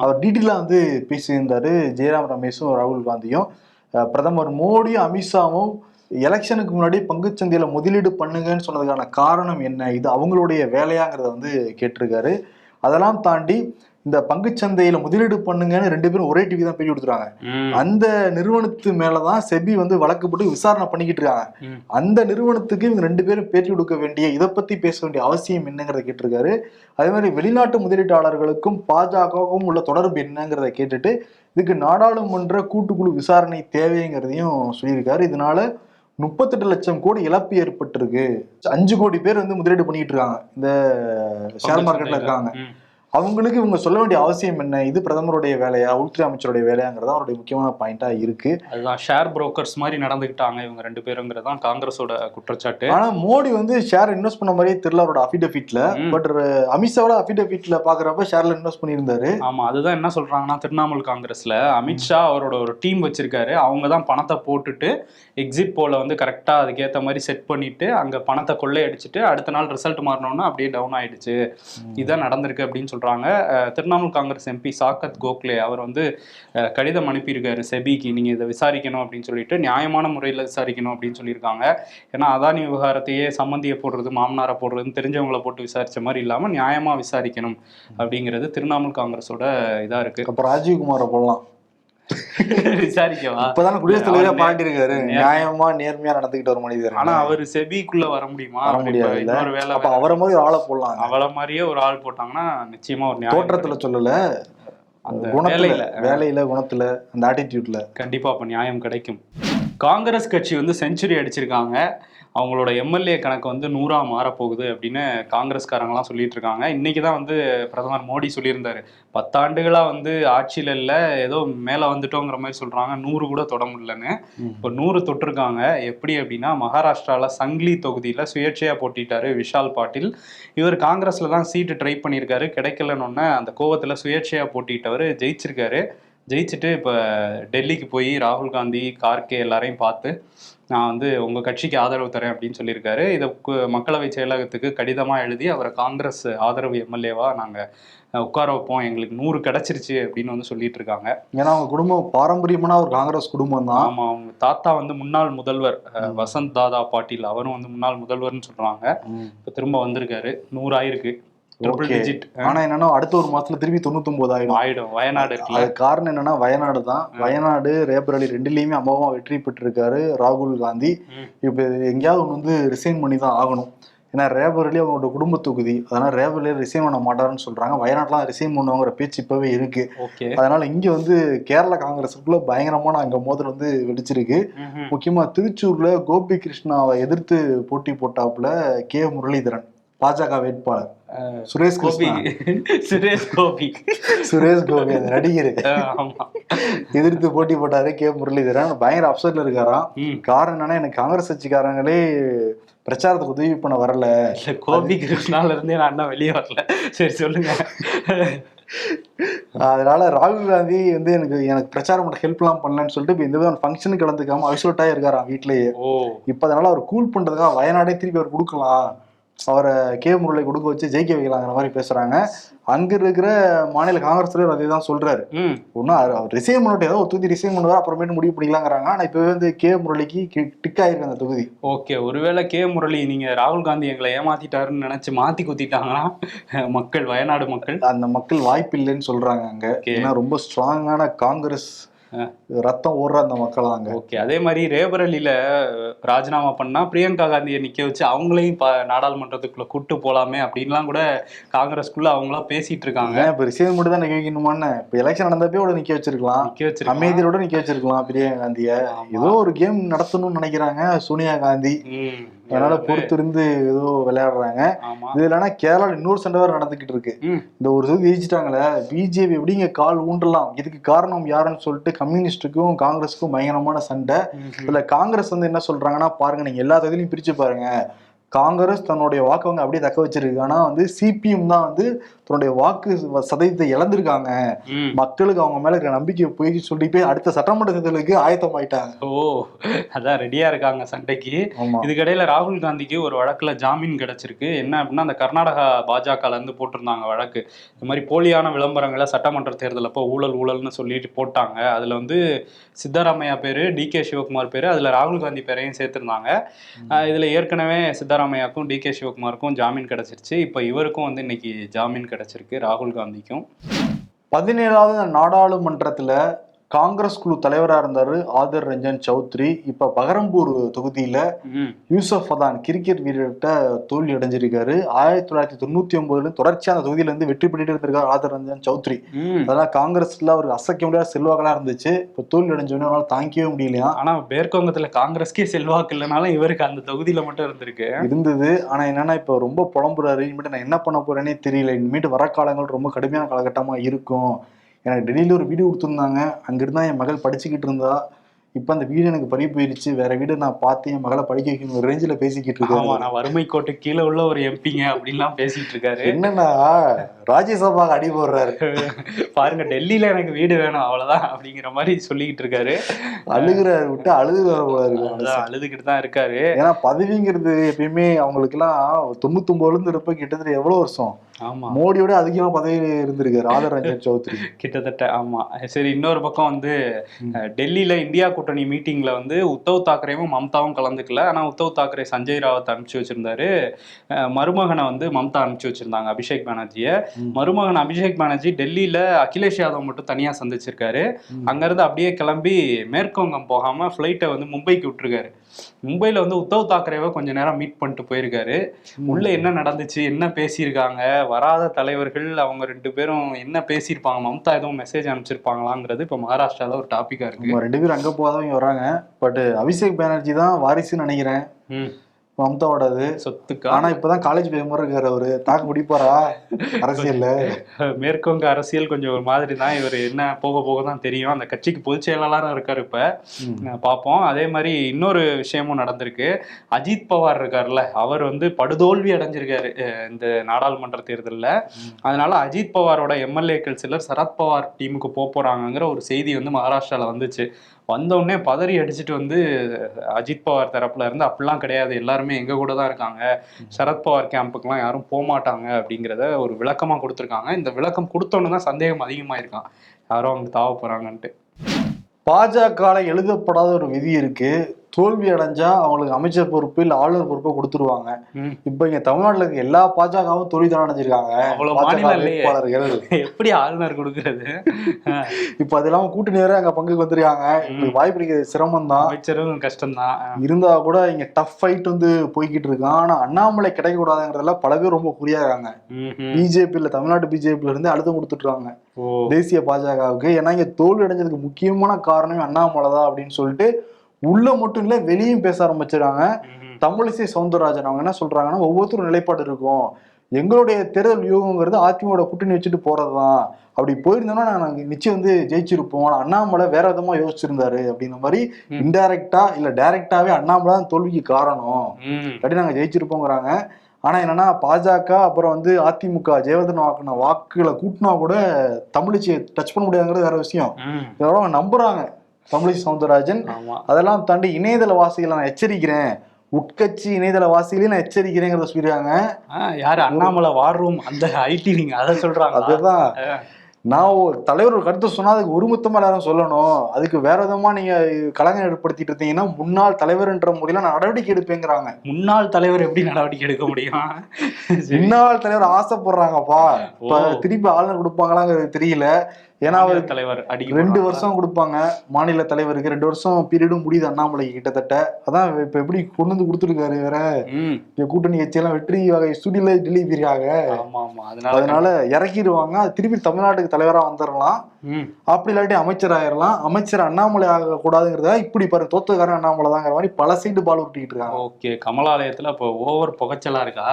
A: அவர் டீட்டெயிலாக வந்து பேசியிருந்தாரு. ஜெயராம் ரமேஷும் ராகுல் காந்தியும். பிரதமர் மோடியும் அமித்ஷாவும் எலெக்ஷனுக்கு முன்னாடி பங்குச்சந்தையில முதலீடு பண்ணுங்கன்னு சொன்னதுக்கான காரணம் என்ன? இது அவங்களுடைய வேலையாங்கிறத வந்து கேட்டிருக்காரு. அதெல்லாம் தாண்டி இந்த பங்குச்சந்தையில முதலீடு பண்ணுங்கன்னு ரெண்டு பேரும் ஒரே டிவி தான் பேட்டி கொடுத்துருக்காங்க
B: ம்.
A: அந்த நிறுவனத்து மேலதான் செபி வந்து வழக்கு போட்டு விசாரணை பண்ணிக்கிட்டு இருக்காங்க. அந்த நிறுவனத்துக்கு இவங்க ரெண்டு பேரும் பேட்டி கொடுக்க வேண்டிய இதை பத்தி பேச வேண்டிய அவசியம் என்னங்கிறத கேட்டிருக்காரு அதே மாதிரி வெளிநாட்டு முதலீட்டாளர்களுக்கும் பாஜகவுக்கும் உள்ள தொடர்பு என்னங்கிறத கேட்டுட்டு இதுக்கு நாடாளுமன்ற கூட்டுக்குழு விசாரணை தேவைங்கிறதையும் சொல்லியிருக்காரு இதனால முப்பத்தெட்டு லட்சம் கோடி இழப்பு ஏற்பட்டிருக்கு. அஞ்சு கோடி பேர் வந்து முதலீடு பண்ணிட்டு இருக்காங்க. இந்த ஷேர் மார்க்கெட்ல இருக்காங்க. அவங்களுக்கு இவங்க சொல்ல வேண்டிய அவசியம் என்ன? இது பிரதமருடைய வேலையா? உள்துறை அமைச்சருடைய வேலையாங்கிறதா அவருடைய முக்கியமான பாயிண்டா இருக்கு.
B: அதுதான் ஷேர் புரோக்கர்ஸ் மாதிரி நடந்துக்கிட்டாங்க இவங்க ரெண்டு பேருங்கிறது தான் காங்கிரஸோட குற்றச்சாட்டு.
A: ஆனா மோடி வந்து ஷேர் இன்வெஸ்ட் பண்ண மாதிரியே தெரியல அவரோட அஃபிடவிட்ல. பட் அமித்ஷாவோட அஃபிடவிட்ல பாக்குறப்ப ஷேர்ல இன்வெஸ்ட் பண்ணியிருந்தாரு.
B: ஆமா அதுதான் என்ன சொல்றாங்கன்னா திரிணாமுல் காங்கிரஸ்ல அமித்ஷா அவரோட ஒரு டீம் வச்சிருக்காரு. அவங்க தான் பணத்தை போட்டுட்டு எக்ஸிட் போல வந்து கரெக்டா அதுக்கேத்த மாதிரி செட் பண்ணிட்டு அங்க பணத்தை கொள்ளையடிச்சிட்டு அடுத்த நாள் ரிசல்ட் மாறினோன்னா அப்படியே டவுன் ஆயிடுச்சு. இதுதான் நடந்திருக்கு அப்படின்னு சொல்றாங்க. பண்ணுறாங்க திரிணாமுல் காங்கிரஸ் எம்பி சாகத் கோக்லே அவர் வந்து கடிதம் அனுப்பியிருக்காரு செபிக்கு நீங்கள் இதை விசாரிக்கணும் அப்படின்னு சொல்லிட்டு நியாயமான முறையில் விசாரிக்கணும் அப்படின்னு சொல்லியிருக்காங்க. ஏன்னா அதானி விவகாரத்தையே சம்மந்தியை போடுறது மாமனாரை போடுறதுன்னு தெரிஞ்சவங்கள போட்டு விசாரித்த மாதிரி இல்லாமல் நியாயமாக விசாரிக்கணும் அப்படிங்கிறது திரிணாமுல் காங்கிரஸோட இதாக இருக்குது
A: அப்ப ராஜீவ்குமாரை போடலாம்.
B: விசாரிக்கவா
A: இப்பதானே குடியரசுத் தலைவரே பாராட்டியிருக்காரு. நியாயமா நேர்மையா நடந்துகிட்ட ஒரு மனிதர்
B: ஆனா அவர் செபிக்குள்ள வர முடியுமா?
A: வர முடியாது?
B: இன்னொரு வேலை
A: அப்ப அவரை மாதிரி ஒரு ஆளை போடலாம்.
B: அவள மாதிரியே ஒரு ஆள் போட்டாங்கன்னா நிச்சயமா ஒரு
A: தோற்றத்துல சொல்லல.
B: அந்த
A: குணத்துல வேலையில குணத்துல அந்த ஆட்டிடியூட்ல
B: கண்டிப்பா அப்ப நியாயம் கிடைக்கும். காங்கிரஸ் கட்சி வந்து செஞ்சுரி அடிச்சிருக்காங்க. அவங்களோட எம்எல்ஏ கணக்கு வந்து நூறா மாறப்போகுது அப்படின்னு காங்கிரஸ்காரங்களாம் சொல்லிட்டு இருக்காங்க இன்னைக்கு தான் வந்து பிரதமர் மோடி சொல்லியிருந்தாரு. பத்தாண்டுகளா வந்து ஆட்சியில இல்ல ஏதோ மேல வந்துட்டோங்கிற மாதிரி சொல்றாங்க. நூறு கூட தொட முடியலன்னு. இப்போ நூறு தொட்டிருக்காங்க. எப்படி அப்படின்னா மகாராஷ்டிரால சங்லி தொகுதியில சுயேட்சையா போட்டிட்டாரு விஷால் பாட்டில். இவர் காங்கிரஸ்ல தான் சீட்டு ட்ரை பண்ணியிருக்காரு. கிடைக்கலன்னு அந்த கோவத்துல சுயேட்சையா போட்டிட்டவர் ஜெயிச்சிருக்காரு. ஜெயிச்சுட்டு இப்போ டெல்லிக்கு போய் ராகுல் காந்தி கார்கே எல்லாரையும் பார்த்து நான் வந்து உங்கள் கட்சிக்கு ஆதரவு தரேன் அப்படின்னு சொல்லியிருக்காரு. இதை மக்களவை செயலகத்துக்கு கடிதமாக எழுதி அவரை காங்கிரஸ் ஆதரவு எம்எல்ஏவா நாங்கள் உட்கார வைப்போம். எங்களுக்கு நூறு கிடைச்சிருச்சு அப்படின்னு வந்து சொல்லிட்டு இருக்காங்க
A: ஏன்னா அவங்க குடும்பம் பாரம்பரியமான ஒரு காங்கிரஸ் குடும்பம் தான்.
B: ஆமா அவங்க தாத்தா வந்து முன்னாள் முதல்வர் வசந்த் தாதா பாட்டீல் அவரும் வந்து முன்னாள் முதல்வர்னு சொல்றாங்க. இப்போ திரும்ப வந்திருக்காரு. நூறு
A: ஆனா என்னன்னா அடுத்த ஒரு மாசத்துல திருப்பி தொண்ணூத்தொன்பது ஆயிடும்
B: ஆயிடும் வயநாடு
A: அது காரணம் என்னன்னா வயநாடு தான். வயநாடு ரேபரேலி ரெண்டுலயுமே அம்மாவா வெற்றி பெற்றிருக்காரு ராகுல் காந்தி. இப்ப எங்கேயாவது ஒன்று வந்து ரிசைன் பண்ணி தான் ஆகணும். ஏன்னா ரேபரேலி அவங்களோட குடும்ப தொகுதி. அதனால ரேபரேலி ரிசைன் பண்ண மாட்டாருன்னு சொல்றாங்க. வயநாட்டுலாம் ரிசைன் பண்ணுவாங்கிற பேச்சு இப்பவே இருக்கு. அதனால இங்க வந்து கேரளா காங்கிரஸுக்குள்ள பயங்கரமான அங்க மோதல் வந்து வெடிச்சிருக்கு. முக்கியமா திருச்சூர்ல கோபி கிருஷ்ணாவை எதிர்த்து போட்டி போட்டாப்புல கே முரளிதரன். பாஜக வேட்பாளர். சுரேஷ்
B: கோபி. சுரேஷ் கோபி.
A: சுரேஷ் கோபி அந்த நடிகர். எதிர்த்து போட்டி போட்டாரு கே முரளிதரன். பயங்கர அப்செட்ல இருக்காராம். காரணம் என்னன்னா எனக்கு காங்கிரஸ் கட்சிக்காரங்களே பிரச்சாரத்துக்கு உதவி பண்ண வரல.
B: கோபி கிருஷ்ணால இருந்தே நான் இன்னும் வெளியே வரல. சரி சொல்லுங்க.
A: அதனால ராகுல் காந்தி வந்து எனக்கு எனக்கு பிரச்சாரம் பண்ண ஹெல்ப்லாம் பண்ணலன்னு சொல்லிட்டு இப்போ எந்த விதமான ஃபங்க்ஷனுக்கு கலந்துக்காம ஐசோலேட்டாக இருக்காராம் வீட்லயே. இப்போ அதனால அவர் கூல் பண்றதுக்காக வயநாடே திருப்பி அவர் கொடுக்கலாம். அவரை கே முரளி கொடுக்க வச்சு ஜெயிக்க வைக்கலாங்கிற மாதிரி பேசுறாங்க. அங்க இருக்கிற மாநில காங்கிரஸ் தலைவர் அதே தான் சொல்றாரு. ஒன்னும் அவர் ரிசைன் பண்ணிட்டு ஏதோ ஒரு தொகுதி ரிசைன் பண்ணுவார் அப்புறமேட்டு முடிவு பண்ணிக்கலாங்கிறாங்க. ஆனா இப்பவே வந்து கே முரளிக்கு டிக் ஆயிருக்கு அந்த தொகுதி.
B: ஓகே ஒருவேளை கே முரளி நீங்க ராகுல் காந்தி எங்களை ஏமாத்திட்டாருன்னு நினைச்சு மாத்தி குத்திட்டாங்கன்னா மக்கள் வயநாடு மக்கள்?
A: அந்த மக்கள் வாய்ப்பு இல்லைன்னு சொல்றாங்க அங்க. ஏன்னா ரொம்ப ஸ்ட்ராங்கான காங்கிரஸ். ரத்தம் ஓடுற அந்த மக்கள் அங்க.
B: ஓகே அதே மாதிரி ரேபரலியில ராஜினாமா பண்ணா பிரியங்கா காந்தியை நிக்க வச்சு அவங்களையும் நாடாளுமன்றத்துக்குள்ள கூட்டு போலாமே அப்படின்லாம் கூட காங்கிரஸ்குள்ள அவங்களாம் பேசிட்டு இருக்காங்க.
A: இப்ப ரிசைன் மட்டும் தான் நிக்க வைக்கணுமான்னு? இப்ப எலெக்ஷன் நடந்தப்பே கூட நிக்க வச்சிருக்கலாம்.
B: நிக்க வச்சிருக்காங்க
A: அமைதியோட நிக்க வச்சிருக்கலாம் பிரியங்கா காந்திய. ஏதோ ஒரு கேம் நடத்தணும்னு நினைக்கிறாங்க சோனியா காந்தி. அதனால பொறுத்திருந்து ஏதோ விளையாடுறாங்க. இது இல்லைன்னா கேரளால இன்னொரு சண்டை வேற நடந்துகிட்டு இருக்கு. இந்த ஒரு தொகுதி ஜெயிச்சிட்டாங்களே பிஜேபி எப்படிங்க கால் ஊண்டலாம் இதுக்கு காரணம் யாருன்னு சொல்லிட்டு கம்யூனிஸ்டுக்கும் காங்கிரஸுக்கும் பயங்கரமான சண்டை. இதுல காங்கிரஸ் வந்து என்ன சொல்றாங்கன்னா பாருங்க நீங்க எல்லா தொகுதியிலையும் பிரிச்சு பாருங்க. காங்கிரஸ் தன்னுடைய வாக்கு அவங்க அப்படியே தக்க வச்சிருக்கு. ஆனா வந்து சிபிஎம் தான் வந்து தன்னுடைய வாக்கு சதவீதத்தை இழந்திருக்காங்க. மக்களுக்கு அவங்க மேல இருக்கிற நம்பிக்கை போய் சொல்லி போய் அடுத்த சட்டமன்ற தேர்தலுக்கு ஆயத்தமாயிட்டாங்க.
B: ஓ அதான் ரெடியா இருக்காங்க சண்டைக்கு. இதுக்கிடையில ராகுல் காந்திக்கு ஒரு வழக்குல ஜாமீன் கிடைச்சிருக்கு. என்ன அப்படின்னா அந்த கர்நாடகா பாஜகல இருந்து போட்டிருந்தாங்க வழக்கு. இந்த மாதிரி போலியான விளம்பரங்களை சட்டமன்ற தேர்தல் அப்போ ஊழல் ஊழல்னு சொல்லிட்டு போட்டாங்க. அதுல வந்து சித்தராமையா பேரு டி கே சிவகுமார் பேரு அதுல ராகுல் காந்தி பேரையும் சேர்த்திருந்தாங்க. இதுல ஏற்கனவே சித்தராமையாக்கும் டி கே சிவகுமாருக்கும் ஜாமீன் கிடைச்சிருச்சு. இப்போ இவருக்கும் வந்து இன்னைக்கு ஜாமீன் கிடைச்சிருக்கு ராகுல் காந்திக்கும்.
A: பதினேழாவது நாடாளுமன்றத்தில் காங்கிரஸ் குழு தலைவரா இருந்தாரு ஆதர் ரஞ்சன் சௌத்ரி. இப்ப பகரம்பூர் தொகுதியில யூசப் அதான் கிரிக்கெட் வீரர்கிட்ட தோல்வி அடைஞ்சிருக்காரு. ஆயிரத்தி தொள்ளாயிரத்தி தொண்ணூத்தி ஒன்பதுல தொடர்ச்சியா அந்த தொகுதியில இருந்து வெற்றி பெற்றுட்டு இருந்திருக்காரு ஆதர் ரஞ்சன் சௌத்ரி. அதெல்லாம் காங்கிரஸ்ல அவருக்கு அசைக்க முடியாத செல்வாக்கெல்லாம் இருந்துச்சு. இப்ப தோல்வி அடைஞ்சோடனே அவரால் தாங்கிக்கவே முடியலையா?
B: ஆனா மேற்குவங்கத்துல காங்கிரஸ்க்கே செல்வாக்கு இல்லைனாலும் இவருக்கு அந்த தொகுதியில மட்டும் இருந்திருக்கு.
A: இருந்தது. ஆனா என்னன்னா இப்ப ரொம்ப புலம்புறாரு. இனிமேட்டு நான் என்ன பண்ண போறேனே தெரியல. இனிமேட்டு வர காலங்கள் ரொம்ப கடுமையான காலகட்டமா இருக்கும். எனக்கு டெல்லியில் ஒரு வீடு கொடுத்துருந்தாங்க. அங்கிருந்தா என் மகள் படிச்சுக்கிட்டு இருந்தா. இப்ப அந்த வீடு எனக்கு பறி போயிருச்சு. வேற வீடு நான் பார்த்து என் மகளை படிக்க வைக்கணும். ஒரு ரேஞ்சில பேசிக்கிட்டு
B: ஆமா
A: இருக்காரு
B: நான் வறுமை கோட்டு கீழே உள்ள ஒரு எம்பிங்க அப்படின்லாம் பேசிட்டு இருக்காரு.
A: என்னன்னா ராஜ்யசபாக்கு அடி போடுறாரு.
B: பாருங்க டெல்லியில எனக்கு வீடு வேணும் அவ்வளவுதான் அப்படிங்கிற மாதிரி சொல்லிக்கிட்டு இருக்காரு.
A: அழுகுறாரு விட்டு அழுகுறாரு போல இருக்கு.
B: அழுதுகிட்டு தான் இருக்காரு.
A: ஏன்னா பதவிங்கிறது எப்பயுமே அவங்களுக்கு எல்லாம் தொண்ணூத்தொன்பதுல இருந்து இருப்ப கிட்டத்தட்ட எவ்வளவு வருஷம்?
B: ஆமா.
A: மோடியோட அதிகமா பதவியில இருந்திருக்காரு ஆதர் ரஞ்சன் சௌத்ரி.
B: கிட்டத்தட்ட ஆமா. சரி இன்னொரு பக்கம் வந்து டெல்லியில இந்தியா கூட்டணி மீட்டிங்ல வந்து உத்தவ் தாக்கரேவும் மம்தாவும் கலந்துக்கல. ஆனா உத்தவ் தாக்கரே சஞ்சய் ராவத் அனுப்பிச்சு வச்சிருந்தாரு. மருமகனை வந்து மம்தா அனுப்பிச்சு வச்சிருந்தாங்க அபிஷேக் பானர்ஜியை. மருமகன் அபிஷேக் பானர்ஜி டெல்லியில அகிலேஷ் யாதவ் மட்டும் தனியா சந்திச்சிருக்காரு. அங்கிருந்து அப்படியே கிளம்பி மேற்குவங்கம் போகாம ஃப்ளைட்டை வந்து மும்பைக்கு விட்டுருக்காரு. மும்பைல வந்து உத்தவ் தாக்கரேவை கொஞ்ச நேரம் மீட் பண்ணிட்டு போயிருக்காரு. உள்ள என்ன நடந்துச்சு என்ன பேசியிருக்காங்க வராத தலைவர்கள் அவங்க ரெண்டு பேரும் என்ன பேசியிருப்பாங்க மம்தா எதுவும் மெசேஜ் அனுப்பிச்சிருப்பாங்களாங்கிறது இப்போ மகாராஷ்டிரால ஒரு டாபிக்கா இருக்கு.
A: ரெண்டு பேரும் அங்க போகாதவங்க வராங்க பட் அபிஷேக் பானர்ஜி தான் வாரிசுன்னு நினைக்கிறேன். மம்தாவோடது.
B: சொத்துக்கா?
A: ஆனா இப்பதான் காலேஜ் போய் மாதிரி இருக்காரு அவரு. தாக்கு பிடிப்பாரா அரசியல்ல.
B: மேற்கொங்க அரசியல் கொஞ்சம் ஒரு மாதிரி தான். இவர் என்ன போக போக தான் தெரியும். அந்த கட்சிக்கு பொதுச் செயலாளராக இருக்காரு இப்ப. பார்ப்போம் அதே மாதிரி இன்னொரு விஷயமும் நடந்திருக்கு. அஜித் பவார் இருக்கார்ல அவர் வந்து படுதோல்வி அடைஞ்சிருக்காரு இந்த நாடாளுமன்ற தேர்தலில். அதனால அஜித் பவாரோட எம்எல்ஏக்கள் சிலர் சரத்பவார் டீமுக்கு போக போறாங்கங்கிற ஒரு செய்தி வந்து மகாராஷ்டிரால வந்துச்சு. வந்த உடனே பதறி அடிச்சுட்டு வந்து அஜித் பவார் தரப்புல இருந்து அப்படிலாம் கிடையாது. எல்லாருமே எங்க கூட தான் இருக்காங்க. சரத்பவார் கேம்புக்குலாம் யாரும் போக மாட்டாங்க அப்படிங்கிறத ஒரு விளக்கமா கொடுத்துருக்காங்க. இந்த விளக்கம் கொடுத்தோன்னு தான் சந்தேகம் அதிகமாயிருக்கான். யாரோ அவங்க தாவ போறாங்கன்ட்டு.
A: பாஜக எழுதப்படாத ஒரு விதி இருக்கு. தோல்வி அடைஞ்சா அவங்களுக்கு அமைச்சர் பொறுப்பு இல்ல ஆளுநர் பொறுப்பை கொடுத்துருவாங்க. இப்ப இங்க தமிழ்நாட்டுல இருக்க எல்லா பாஜகவும் தோல்வி தான் அடைஞ்சிருக்காங்க. வேட்பாளர்கள்.
B: எப்படி ஆளுநர் கொடுக்கறது?
A: இப்ப அது இல்லாம கூட்டணி வேற அங்க பங்குக்கு வந்துருக்காங்க. வாய்ப்பு இருக்கிறது சிரமம் தான்
B: அமைச்சரும் கஷ்டம்தான்.
A: இருந்தா கூட இங்க டஃப் ஃபைட் வந்து போய்கிட்டு இருக்கான் ஆனா அண்ணாமலை கிடைக்க கூடாதுங்கிறதுல பல பேர் ரொம்ப குறியாகிறாங்க
B: ம்ஹும்.
A: பிஜேபியில தமிழ்நாட்டு பிஜேபியில இருந்து அழுத்தம் கொடுத்துட்டு இருக்காங்க தேசிய பாஜகவுக்கு. ஏன்னா இங்க தோல்வி அடைஞ்சதுக்கு முக்கியமான காரணமே அண்ணாமலை தான் அப்படின்னு சொல்லிட்டு உள்ள மட்டும் இல்ல வெளியும் பேச ஆரம்பிச்சிருக்காங்க
B: ம்ஹும்.
A: தமிழிசை சவுந்தரராஜன் அவங்க என்ன சொல்றாங்கன்னா ஒவ்வொருத்தரும் நிலைப்பாடு இருக்கும் எங்களுடைய தேர்தல் வியூகங்கிறது அதிமுக கூட்டணி வச்சுட்டு போறதுதான் அப்படி போயிருந்தோம்னா நாங்க நிச்சயம் வந்து ஜெயிச்சிருப்போம் ஆனா அண்ணாமலை வேற விதமா யோசிச்சிருந்தாரு அப்படின்ற மாதிரி. இன்டைரக்டா இல்ல டைரக்டாவே அண்ணாமலை தான் தோல்விக்கு காரணம். இல்லாட்டி நாங்க ஜெயிச்சிருப்போங்கிறாங்க ஆனா என்னன்னா பாஜக அப்புறம் வந்து அதிமுக ஜெயவர்தன் வாக்குன வாக்குகளை கூட்டினா கூட தமிழிச்சியை டச் பண்ண முடியாதுங்கிறது வேற விஷயம். இதோட அவங்க நம்புறாங்க தமிழிசை சவுந்தரராஜன். அதெல்லாம் தாண்டி இணையதள வாசிகளை நான் எச்சரிக்கிறேன். உட்கட்சி இணையதள வாசிகளையும் நான் எச்சரிக்கிறேங்கிறத சொல்லியிருக்காங்க
B: யாரு? அண்ணாமலை வார் ரூம் அந்த ஐடி நீங்க அதை சொல்றாங்க
A: அதுதான். நான் ஒரு தலைவர் ஒரு கருத்து சொன்னா அதுக்கு ஒருமித்தமா எல்லாரும் சொல்லணும். அதுக்கு வேற விதமா நீங்க கலங்க ஏற்படுத்திட்டு இருந்தீங்கன்னா முன்னாள் தலைவர்ன்ற முறையில நான் நடவடிக்கை எடுப்பேங்கிறாங்க.
B: முன்னாள் தலைவர் எப்படி நடவடிக்கை எடுக்க முடியும்.
A: முன்னாள் தலைவர் ஆசைப்படுறாங்கப்பா. இப்ப. திருப்பி ஆளுநர் கொடுப்பாங்களாங்கிறது தெரியல. ஏன்னா அவருக்கு
B: தலைவர் அடிக்க
A: ரெண்டு? வருஷம் கொடுப்பாங்க. மாநில தலைவருக்கு ரெண்டு வருஷம் பீரியடும் முடியுது அண்ணாமலைக்கு கிட்டத்தட்ட. அதான் இப்ப எப்படி கொண்டு வந்து கொடுத்துருக்காரு வேற கூட்டணி கட்சியெல்லாம் வெற்றி வகை ஸ்டுடியோல டெல்லி போயிருக்காங்க
B: அதனால
A: அதனால இறக்கிடுவாங்க. திருப்பி தமிழ்நாட்டுக்கு தலைவரா வந்துடலாம்
B: ம்.
A: அப்படி இல்லாட்டி அமைச்சர் ஆயிரலாம். அமைச்சர் அண்ணாமலை ஆக கூடாதுங்கிறதா இப்படி பாரு தோத்துக்காரன் அண்ணாமலை தாங்கிற மாதிரி பல சைடு பால் உருட்டிக்கிட்டு இருக்காங்க.
B: ஓகே கமலாலயத்துல இப்போ ஓவர் புகைச்சலா இருக்கா?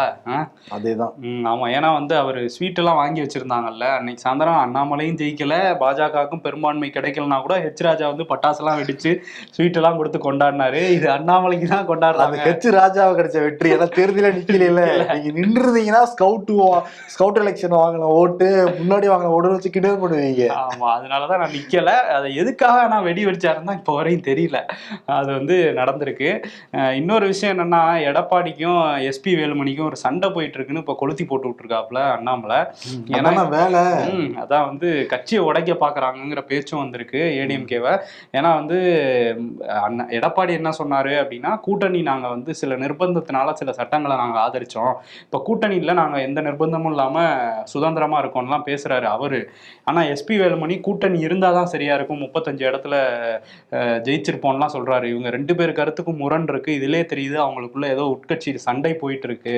A: அதேதான்.
B: ஆமா. ஏன்னா வந்து அவர் ஸ்வீட் எல்லாம் வாங்கி வச்சிருந்தாங்கல்ல. அன்னைக்கு சாயந்தரம் அண்ணாமலையும் ஜெயிக்கல. பாஜகவுக்கும் பெரும்பான்மை கிடைக்கலனா கூட ஹெச் ராஜா வந்து பட்டாசுலாம் வெடிச்சு ஸ்வீட் எல்லாம் கொடுத்து கொண்டாடினாரு. இது அண்ணாமலைக்கு தான் கொண்டாடுறாங்க.
A: கட்சி ராஜாவை கிடைச்ச வெற்றி. ஏன்னா தேர்தல நிக்கல நீங்க நின்று இருந்தீங்கன்னா ஸ்கவுட் ஸ்கவுட் எலெக்ஷன் வாங்கின ஓட்டு முன்னாடி வாங்கின ஓட்டு வச்சு கிண்டல் பண்ணுவீங்க.
B: ஆமா அதனாலதான் நான் நிக்கல. அதை எதுக்காக நான் வெடி வெடிச்சாருன்னு இப்போ வரையும் தெரியல. அது வந்து நடந்திருக்கு. இன்னொரு விஷயம் என்னன்னா எடப்பாடிக்கும் எஸ்பி வேலுமணிக்கும் ஒரு சண்டை போயிட்டு இருக்குன்னு இப்போ கொளுத்தி போட்டு விட்டுருக்காப்புல அண்ணாமலை. ஏன்னா
A: வேலை?
B: அதான் வந்து கட்சியை உடைக்க பாக்குறாங்கங்கிற பேச்சும் வந்திருக்கு ஏடிஎம்கேவை ஏன்னா வந்து ம், அண்ணா எடப்பாடி என்ன சொன்னாரு அப்படின்னா கூட்டணி நாங்க வந்து சில நிர்பந்தத்தினால சில சட்டங்களை நாங்க ஆதரிச்சோம். இப்ப கூட்டணியில நாங்க எந்த நிர்பந்தமும் இல்லாம சுதந்திரமா இருக்கோம்லாம் பேசுறாரு அவரு. ஆனா எஸ்பி வேலுமணி கூட்டணி இருந்தாதான் சரியா இருக்கும். முப்பத்தஞ்சு இடத்துல ஜெயிச்சிருப்போம்லாம் சொல்றாரு. இவங்க ரெண்டு பேர் கருத்துக்கும் முரண் இருக்கு. இதுலயே தெரியுது அவங்களுக்குள்ள ஏதோ உட்கட்சி சண்டை போயிட்டு இருக்கு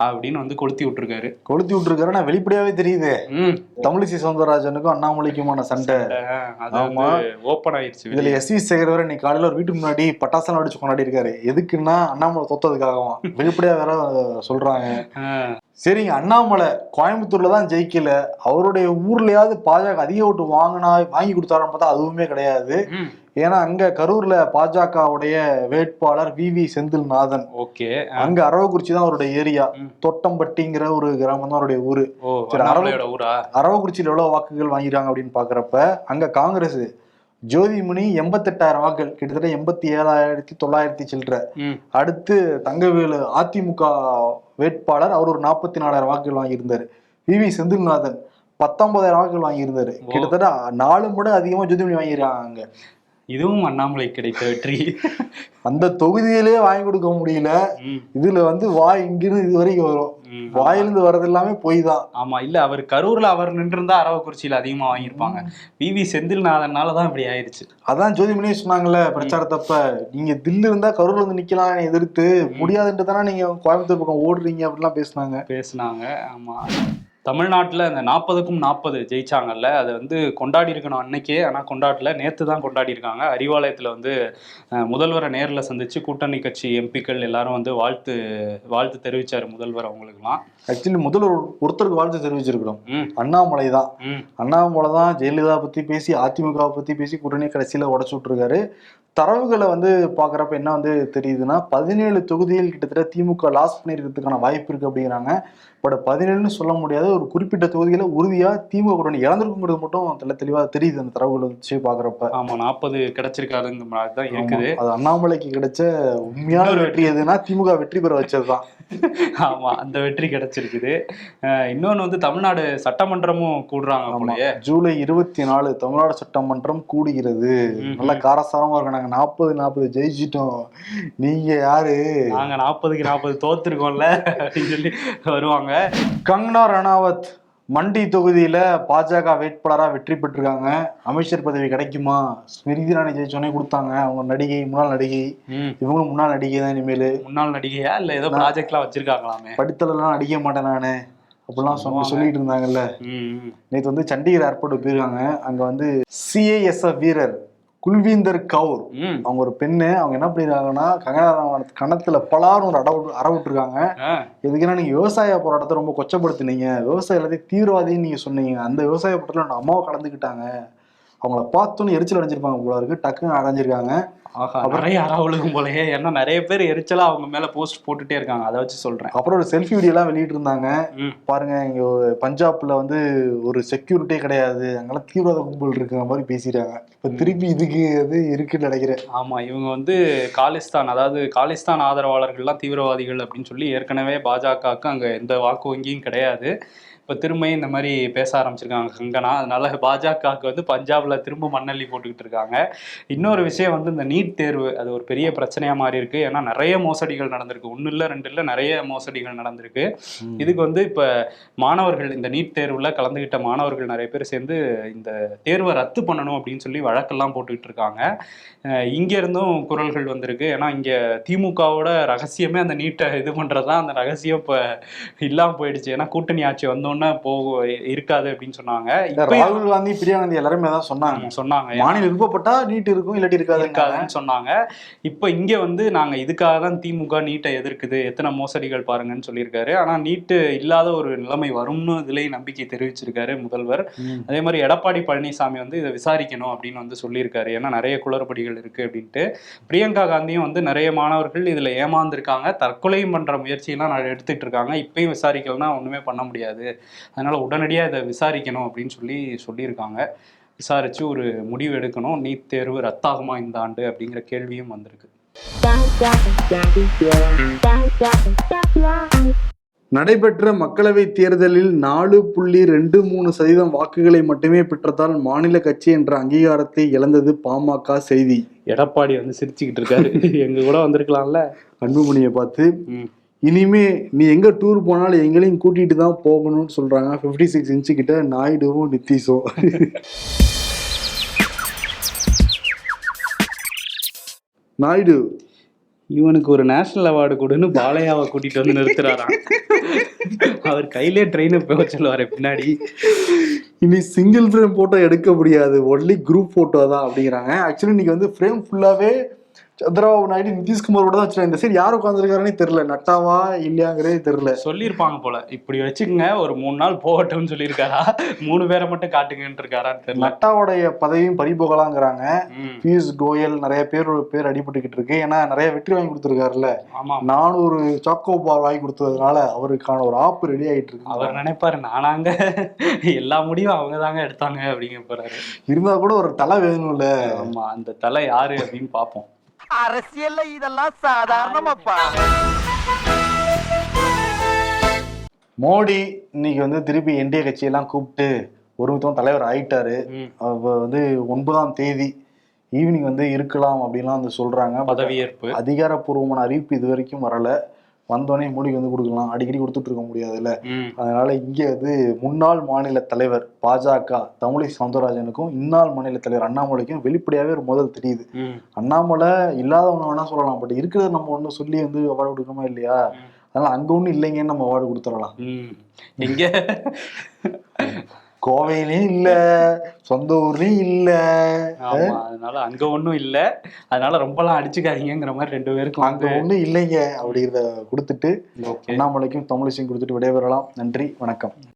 B: அப்படின்னு வந்து கொளுத்தி விட்டுருக்காரு.
A: கொளுத்தி விட்டுருக்காரு. நான் வெளிப்படையாவே தெரியுது.
B: ம்.
A: தமிழிசை சவுந்தரராஜனுக்கும் அண்ணாமலைக்குமான சண்டை. ஆமா.
B: ஓப்பன் ஆயிடுச்சு
A: இதுல. எஸ் வி சேகர் வேற இன்னைக்கு காலையில ஒரு வீட்டுக்கு முன்னாடி பட்டாசெல்லாம் அடிச்சு கொண்டாடி இருக்காரு. எதுக்குன்னா அண்ணாமலை தோத்ததுக்காகவும். வெளிப்படையா வேற சொல்றாங்க. சரிங்க அண்ணாமலை கோயம்புத்தூர்ல தான் ஜெயிக்கல. அவருடைய ஊர்லயாவது பாஜக அதிக ஓட்டு வாங்கினா வாங்கி கொடுத்தாருன்னு பார்த்தா அதுவுமே கிடையாது. ஏன்னா அங்க கரூர்ல பாஜகவுடைய வேட்பாளர் வி. வி. செந்தில்நாதன்.
B: ஓகே.
A: அங்க அரவக்குறிச்சி தான் அவருடைய ஏரியா. தொட்டம்பட்டிங்கிற ஒரு கிராமம் தான் அவருடைய ஊரு. அரவக்குறிச்சியில் எவ்வளவு வாக்குகள் வாங்கிடுறாங்க அப்படின்னு பாக்குறப்ப அங்க காங்கிரஸ் ஜோதிமணி எண்பத்தெட்டாயிரம் வாக்குகள். கிட்டத்தட்ட எண்பத்தி ஏழாயிரத்தி தொள்ளாயிரத்தி சில்லற. அடுத்து தங்கவேலு அதிமுக வேட்பாளர் அவர் ஒரு நாற்பத்தி நாலாயிரம் வாக்குகள் வாங்கியிருந்தாரு. V V. செந்தில்நாதன் பத்தொன்பதாயிரம் வாக்குகள் வாங்கியிருந்தாரு. கிட்டத்தட்ட நாலு மடங்கு அதிகமா ஜோதிமணி வாங்கியிருக்காங்க.
B: இதுவும் அண்ணாமலை கிடைத்த வெற்றி.
A: அந்த தொகுதியிலே வாங்கி கொடுக்க முடியல. இதுல வந்து வாய் இங்கிருந்து இது வரைக்கும் வரும். வாயிலிருந்து வர்றது எல்லாமே பொய் தான்
B: ஆமா இல்ல அவர் கரூர்ல அவர் நின்றுருந்தா அரவக்குறிச்சியில அதிகமா வாங்கியிருப்பாங்க. We we. செந்தில்நாதனால தான் இப்படி ஆயிடுச்சு
A: அதான் ஜோதிமணியே சொன்னாங்கல்ல பிரச்சாரத்தப்ப நீங்க தில்லு இருந்தா கரூர்ல வந்து நிக்கலாம் எதிர்த்து முடியாதுன்ட்டு தானே நீங்க கோயம்புத்தூர் பக்கம் ஓடுறீங்க அப்படிலாம் பேசுனாங்க.
B: பேசுனாங்க ஆமா. தமிழ்நாட்டுல இந்த நாற்பதுக்கும் நாற்பது ஜெயிச்சாங்கல்ல அதை வந்து கொண்டாடி இருக்கணும் அன்னைக்கே. ஆனா கொண்டாடல. நேத்து தான் கொண்டாடி இருக்காங்க. அறிவாலயத்துல வந்து முதல்வரை நேர்ல சந்திச்சு கூட்டணி கட்சி எம்பிக்கள் எல்லாரும் வந்து வாழ்த்து வாழ்த்து தெரிவிச்சாரு முதல்வர் அவங்களுக்குலாம்
A: ஆக்சுவலி முதல்வர் ஒருத்தருக்கு வாழ்த்து தெரிவிச்சிருக்கிறோம். அண்ணாமலை தான். அண்ணாமலை தான் ஜெயலலிதா பத்தி பேசி அதிமுக பத்தி பேசி கூட்டணி கடைசியில உடச்சு விட்டுருக்காரு. தரவுகளை வந்து பாக்குறப்ப என்ன வந்து தெரியுதுன்னா பதினேழு தொகுதியில் கிட்டத்தட்ட திமுக லாஸ் பண்ணிருக்கிறதுக்கான வாய்ப்பு இருக்கு அப்படிங்கிறாங்க. பட் பதினேழுன்னு சொல்ல முடியாது. ஒரு குறிப்பிட்ட தொகுதியில உறுதியா திமுக கூட்டணி இழந்திருக்குங்கிறது மட்டும் தெள்ள தெளிவா தெரியுது அந்த தரவுகளை வச்சு பாக்குறப்ப
B: ஆமா நாற்பது கிடைச்சிருக்காருங்க மாதிரி தான் இருக்குது.
A: அது அண்ணாமலைக்கு கிடைச்ச உண்மையான
B: இன்னொரு
A: வெற்றி எதுனா திமுக வெற்றி பெற வச்சதுதான்.
B: ஆமா அந்த வெற்றி கிடைச்சிருக்குது. அஹ், இன்னொன்னு வந்து தமிழ்நாடு சட்டமன்றமும் கூடுறாங்க. போலயே.
A: ஜூலை இருபத்தி நாலு தமிழ்நாடு சட்டமன்றம் கூடுகிறது. நல்ல காரசாரமா இருக்கு. நாங்க நாற்பது நாற்பது ஜெயிச்சிட்டோம். நீங்க யாரு?
B: நாங்க நாற்பதுக்கு நாற்பது தோத்துருக்கோம்ல அப்படின்னு சொல்லி வருவாங்க.
A: கங்கனா ரணாவத். மண்டி தொகுதியில பாஜக வேட்பாளரா வெற்றி பெற்றிருக்காங்க. அமைச்சர் பதவி கிடைக்குமா? ஸ்மிருதி இராணி ஜெயிச்சோடனே கொடுத்தாங்க. அவங்க நடிகை முன்னாள் நடிகை. இவங்களும் முன்னாள் நடிகை தான் இனிமேல்?
B: முன்னாள் நடிகையா? இல்ல ஏதோ ப்ராஜெக்ட்லாம் வச்சிருக்காங்களாமே?
A: படித்தலெல்லாம் நடிக்க மாட்டேன் நானு. அப்படிலாம்
B: ஆமாங்க.
A: சொல்லிட்டு இருந்தாங்கல்ல. நேற்று வந்து சண்டிகர் ஏர்போர்ட் போயிருக்காங்க. அங்க வந்து சிஐஎஸ்எஃப் வீரர் குல்வீந்தர் கவுர். அவங்க ஒரு பெண்ணு. அவங்க என்ன பண்ணிருக்காங்கன்னா கங்கனா கணத்துல பலாரும் ஒரு அட அற விட்டுருக்காங்க
B: ஆ,
A: எதுக்குன்னா நீங்க விவசாய போராட்டத்தை ரொம்ப கொச்சப்படுத்துனீங்க. விவசாய எல்லாத்தையும் தீவிரவாதின்னு நீங்க சொன்னீங்க. அந்த விவசாய போராட்டத்தில் அம்மாவை கலந்துக்கிட்டாங்க. அவங்கள பார்த்தோன்னு எரிச்சல் அடைஞ்சிருப்பாங்க போல இருக்கு. டக்குன்னு அடைஞ்சிருக்காங்க.
B: ஆஹா நிறைய அறவுழுகும் போலயே. ஏன்னா நிறைய பேர் எரிச்சலா அவங்க மேல போஸ்ட் போட்டுட்டே இருக்காங்க. அதை வச்சு சொல்றேன்.
A: அப்புறம் ஒரு செல்ஃபி வீடியோ எல்லாம் வெளியிட்டு இருந்தாங்க. பாருங்க இங்க ஒரு பஞ்சாப்ல வந்து ஒரு செக்யூரிட்டியே கிடையாது. அங்கெல்லாம் தீவிரவாத கும்பல் இருக்கிற மாதிரி பேசிட்டாங்க. இப்ப திருப்பி இதுக்கு அது இருக்குன்னு நினைக்கிறேன்.
B: ஆமா இவங்க வந்து காலிஸ்தான் அதாவது காலிஸ்தான் ஆதரவாளர்கள்லாம் தீவிரவாதிகள் அப்படின்னு சொல்லி ஏற்கனவே பாஜகவுக்கு அங்க எந்த வாக்கு வங்கியும் கிடையாது. இப்போ திரும்ப இந்த மாதிரி பேச ஆரம்பிச்சிருக்காங்க கங்கனா. அதனால பாஜகவுக்கு வந்து பஞ்சாப்ல திரும்ப மண்ணள்ளி போட்டுக்கிட்டு இருக்காங்க. இன்னொரு விஷயம் வந்து இந்த நீட் தேர்வு அது ஒரு பெரிய பிரச்சனையா மாறி இருக்கு. ஏன்னா நிறைய மோசடிகள் நடந்திருக்கு. ஒன்னு இல்ல ரெண்டு இல்ல நிறைய மோசடிகள் நடந்திருக்கு. இதுக்கு வந்து இப்ப மாணவர்கள் இந்த நீட் தேர்வுல கலந்துகிட்ட மாணவர்கள் நிறைய பேர் சேர்ந்து இந்த தேர்வை ரத்து பண்ணணும் அப்படின்னு சொல்லி வழக்கெல்லாம் போட்டுக்கிட்டு இருக்காங்க. இங்க இருந்தும் குரல்கள் வந்திருக்கு. ஏன்னா இங்க திமுகவோட ரகசியமே அந்த நீட்டை இது பண்றதுதான். அந்த ரகசியம் இப்ப இல்லாம போயிடுச்சு. ஏன்னா கூட்டணி ஆட்சி வந்தோடனே போக இருக்காது அப்படின்னு சொன்னாங்க.
A: ராகுல் காந்தி பிரியா காந்தி எல்லாருமே தான் சொன்னாங்க.
B: சொன்னாங்க.
A: மாநில விருப்பப்பட்டா நீட் இருக்கும் இல்லாட்டி இருக்காது
B: இருக்காதுன்னு சொன்னாங்க. இப்போ இங்க வந்து நாங்க இதுக்காக தான் திமுக நீட்டை எதிர்க்குது. எத்தனை மோசடிகள் பாருங்கன்னு சொல்லியிருக்காரு. ஆனா நீட்டு இல்லாத ஒரு நிலைமை வரும்னு இதுலயும் நம்பிக்கை தெரிவிச்சிருக்காரு முதல்வர். அதே மாதிரி எடப்பாடி பழனிசாமி வந்து இதை விசாரிக்கணும் அப்படின்னு வந்து சொல்லியிருக்காரு. ஏன்னா நிறைய குளறுபடிகள் இருக்கு அப்படின்ட்டு. பிரியங்கா காந்தியும் வந்து நிறைய மாணவர்கள் இதுல ஏமாந்துருக்காங்க. தற்கொலையும் பண்ற முயற்சியெல்லாம் எடுத்துட்டு இருக்காங்க. இப்பயும் விசாரிக்கலன்னா ஒண்ணுமே பண்ண முடியாது. அதனால உடனடியா இதை விசாரிக்கணும் அப்படின்னு சொல்லி சொல்லியிருக்காங்க. விசாரிச்சு ஒரு முடிவு எடுக்கணும். நீட் தேர்வு ரத்தாகுமா இந்த ஆண்டு அப்படிங்கிற கேள்வியும் வந்திருக்கு.
A: நடைபெற்ற மக்களவை தேர்தலில் நாலு புள்ளி ரெண்டு மூணு சதவீதம் வாக்குகளை மட்டுமே பெற்றதால் மாநில கட்சி என்ற அங்கீகாரத்தை இழந்தது பாமக செய்தி.
B: எடப்பாடி வந்து சிரிச்சுக்கிட்டு இருக்காரு. எங்க கூட வந்திருக்கலாம்ல.
A: அன்புமணியை பார்த்து. இனிமே நீ எங்க டூர் போனாலும் எங்களையும் கூட்டிட்டு தான் போகணும்னு சொல்றாங்க. 56 சிக்ஸ் இன்ச்சு கிட்ட நாயுடுவும் நிதிஷும் நாயுடு.
B: இவனுக்கு ஒரு நேஷனல் அவார்டு கொடுன்னு பாலையாவை கூட்டிட்டு வந்து நிறுத்துறாராம். அவர் கையிலே ட்ரெயினை போக சொல்லுவாரு பின்னாடி.
A: இனி சிங்கிள் ஃப்ரேம் போட்டோ எடுக்க முடியாது. ஒன்லி குரூப் போட்டோ தான் அப்படிங்கிறாங்க. ஆக்சுவலி இன்னைக்கு வந்து ஃப்ரேம் ஃபுல்லாவே சந்திரபாபு நாயுடு நிதிஷ்குமாரோட தான் வச்சிருக்காங்க. இந்த சைடு யார் உட்காந்துருக்காருன்னே தெரியல. நட்டாவா இல்லையாங்கிறதே தெரியல.
B: சொல்லியிருப்பாங்க போல. இப்படி வச்சுக்கங்க ஒரு மூணு நாள் போகட்டும்னு சொல்லியிருக்காரா? மூணு பேரை மட்டும் காட்டுங்கன்னு இருக்காரான்னு தெரியல.
A: நட்டாவோடைய பதவியும் பறிபோகலாங்கிறாங்க பியூஷ் கோயல் நிறைய பேர் பேர் அடிபட்டுக்கிட்டு இருக்கு. ஏன்னா நிறைய வெற்றி வாங்கி கொடுத்துருக்காருல்ல.
B: ஆமா.
A: நானூறு சாக்கோ பார் வாங்கி கொடுத்ததுனால அவருக்கான ஒரு ஆப்பு ரெடி ஆயிட்டு இருக்கு.
B: அவர் நினைப்பாரு நானாங்க எல்லா முடிவும் அவங்க தாங்க எடுத்தாங்க அப்படிங்க போறாரு.
A: இருந்தா கூட ஒரு தலை வேணும்ல.
B: ஆமா அந்த தலை யாரு அப்படின்னு பார்ப்போம்.
C: அரசியல்ல இதெல்லாம் சாதாரணமாப்பா.
A: மோடி இன்னைக்கு வந்து திருப்பி என்டிஏ கட்சியெல்லாம் கூப்பிட்டு ஒருமித்தம் தலைவர் ஆயிட்டாரு. வந்து ஒன்பதாம் தேதி ஈவினிங் வந்து இருக்கலாம் அப்படின்லாம் வந்து சொல்றாங்க.
B: பதவியேற்பு.
A: அதிகாரப்பூர்வமான அறிவிப்பு இது வரைக்கும் வரல. வந்தோடனே மோடிக்கு வந்து கொடுக்கலாம். அடிக்கடி கொடுத்துட்டு இருக்க முடியாதுல்ல. அதனால இங்க வந்து முன்னாள் மாநில தலைவர் பாஜக தமிழிசை சவுந்தரராஜனுக்கும் இன்னாள் மாநில தலைவர் அண்ணாமலைக்கும் வெளிப்படையாவே ஒரு முதல் தெரியுது. அண்ணாமலை இல்லாதவங்க வேணா சொல்லலாம். பட் இருக்கிறத நம்ம ஒண்ணு சொல்லி வந்து அவார்டு கொடுக்கணுமா இல்லையா? அதனால அங்க ஒண்ணும் இல்லைங்கன்னு நம்ம அவார்டு கொடுத்துடலாம்.
B: ம். எங்க?
A: கோவையிலயும் இல்ல சொந்த ஊர்லயும் இல்ல.
B: அதனால அங்க ஒண்ணும் இல்ல. அதனால ரொம்பலாம் அடிச்சுக்காதீங்கிற மாதிரி ரெண்டு பேருக்கும்
A: அங்க ஒண்ணும் இல்லைங்க அப்படிங்கிறத கொடுத்துட்டு அண்ணாமலைக்கும் தமிழிசையும் கொடுத்துட்டு விடைபெறலாம். நன்றி வணக்கம்.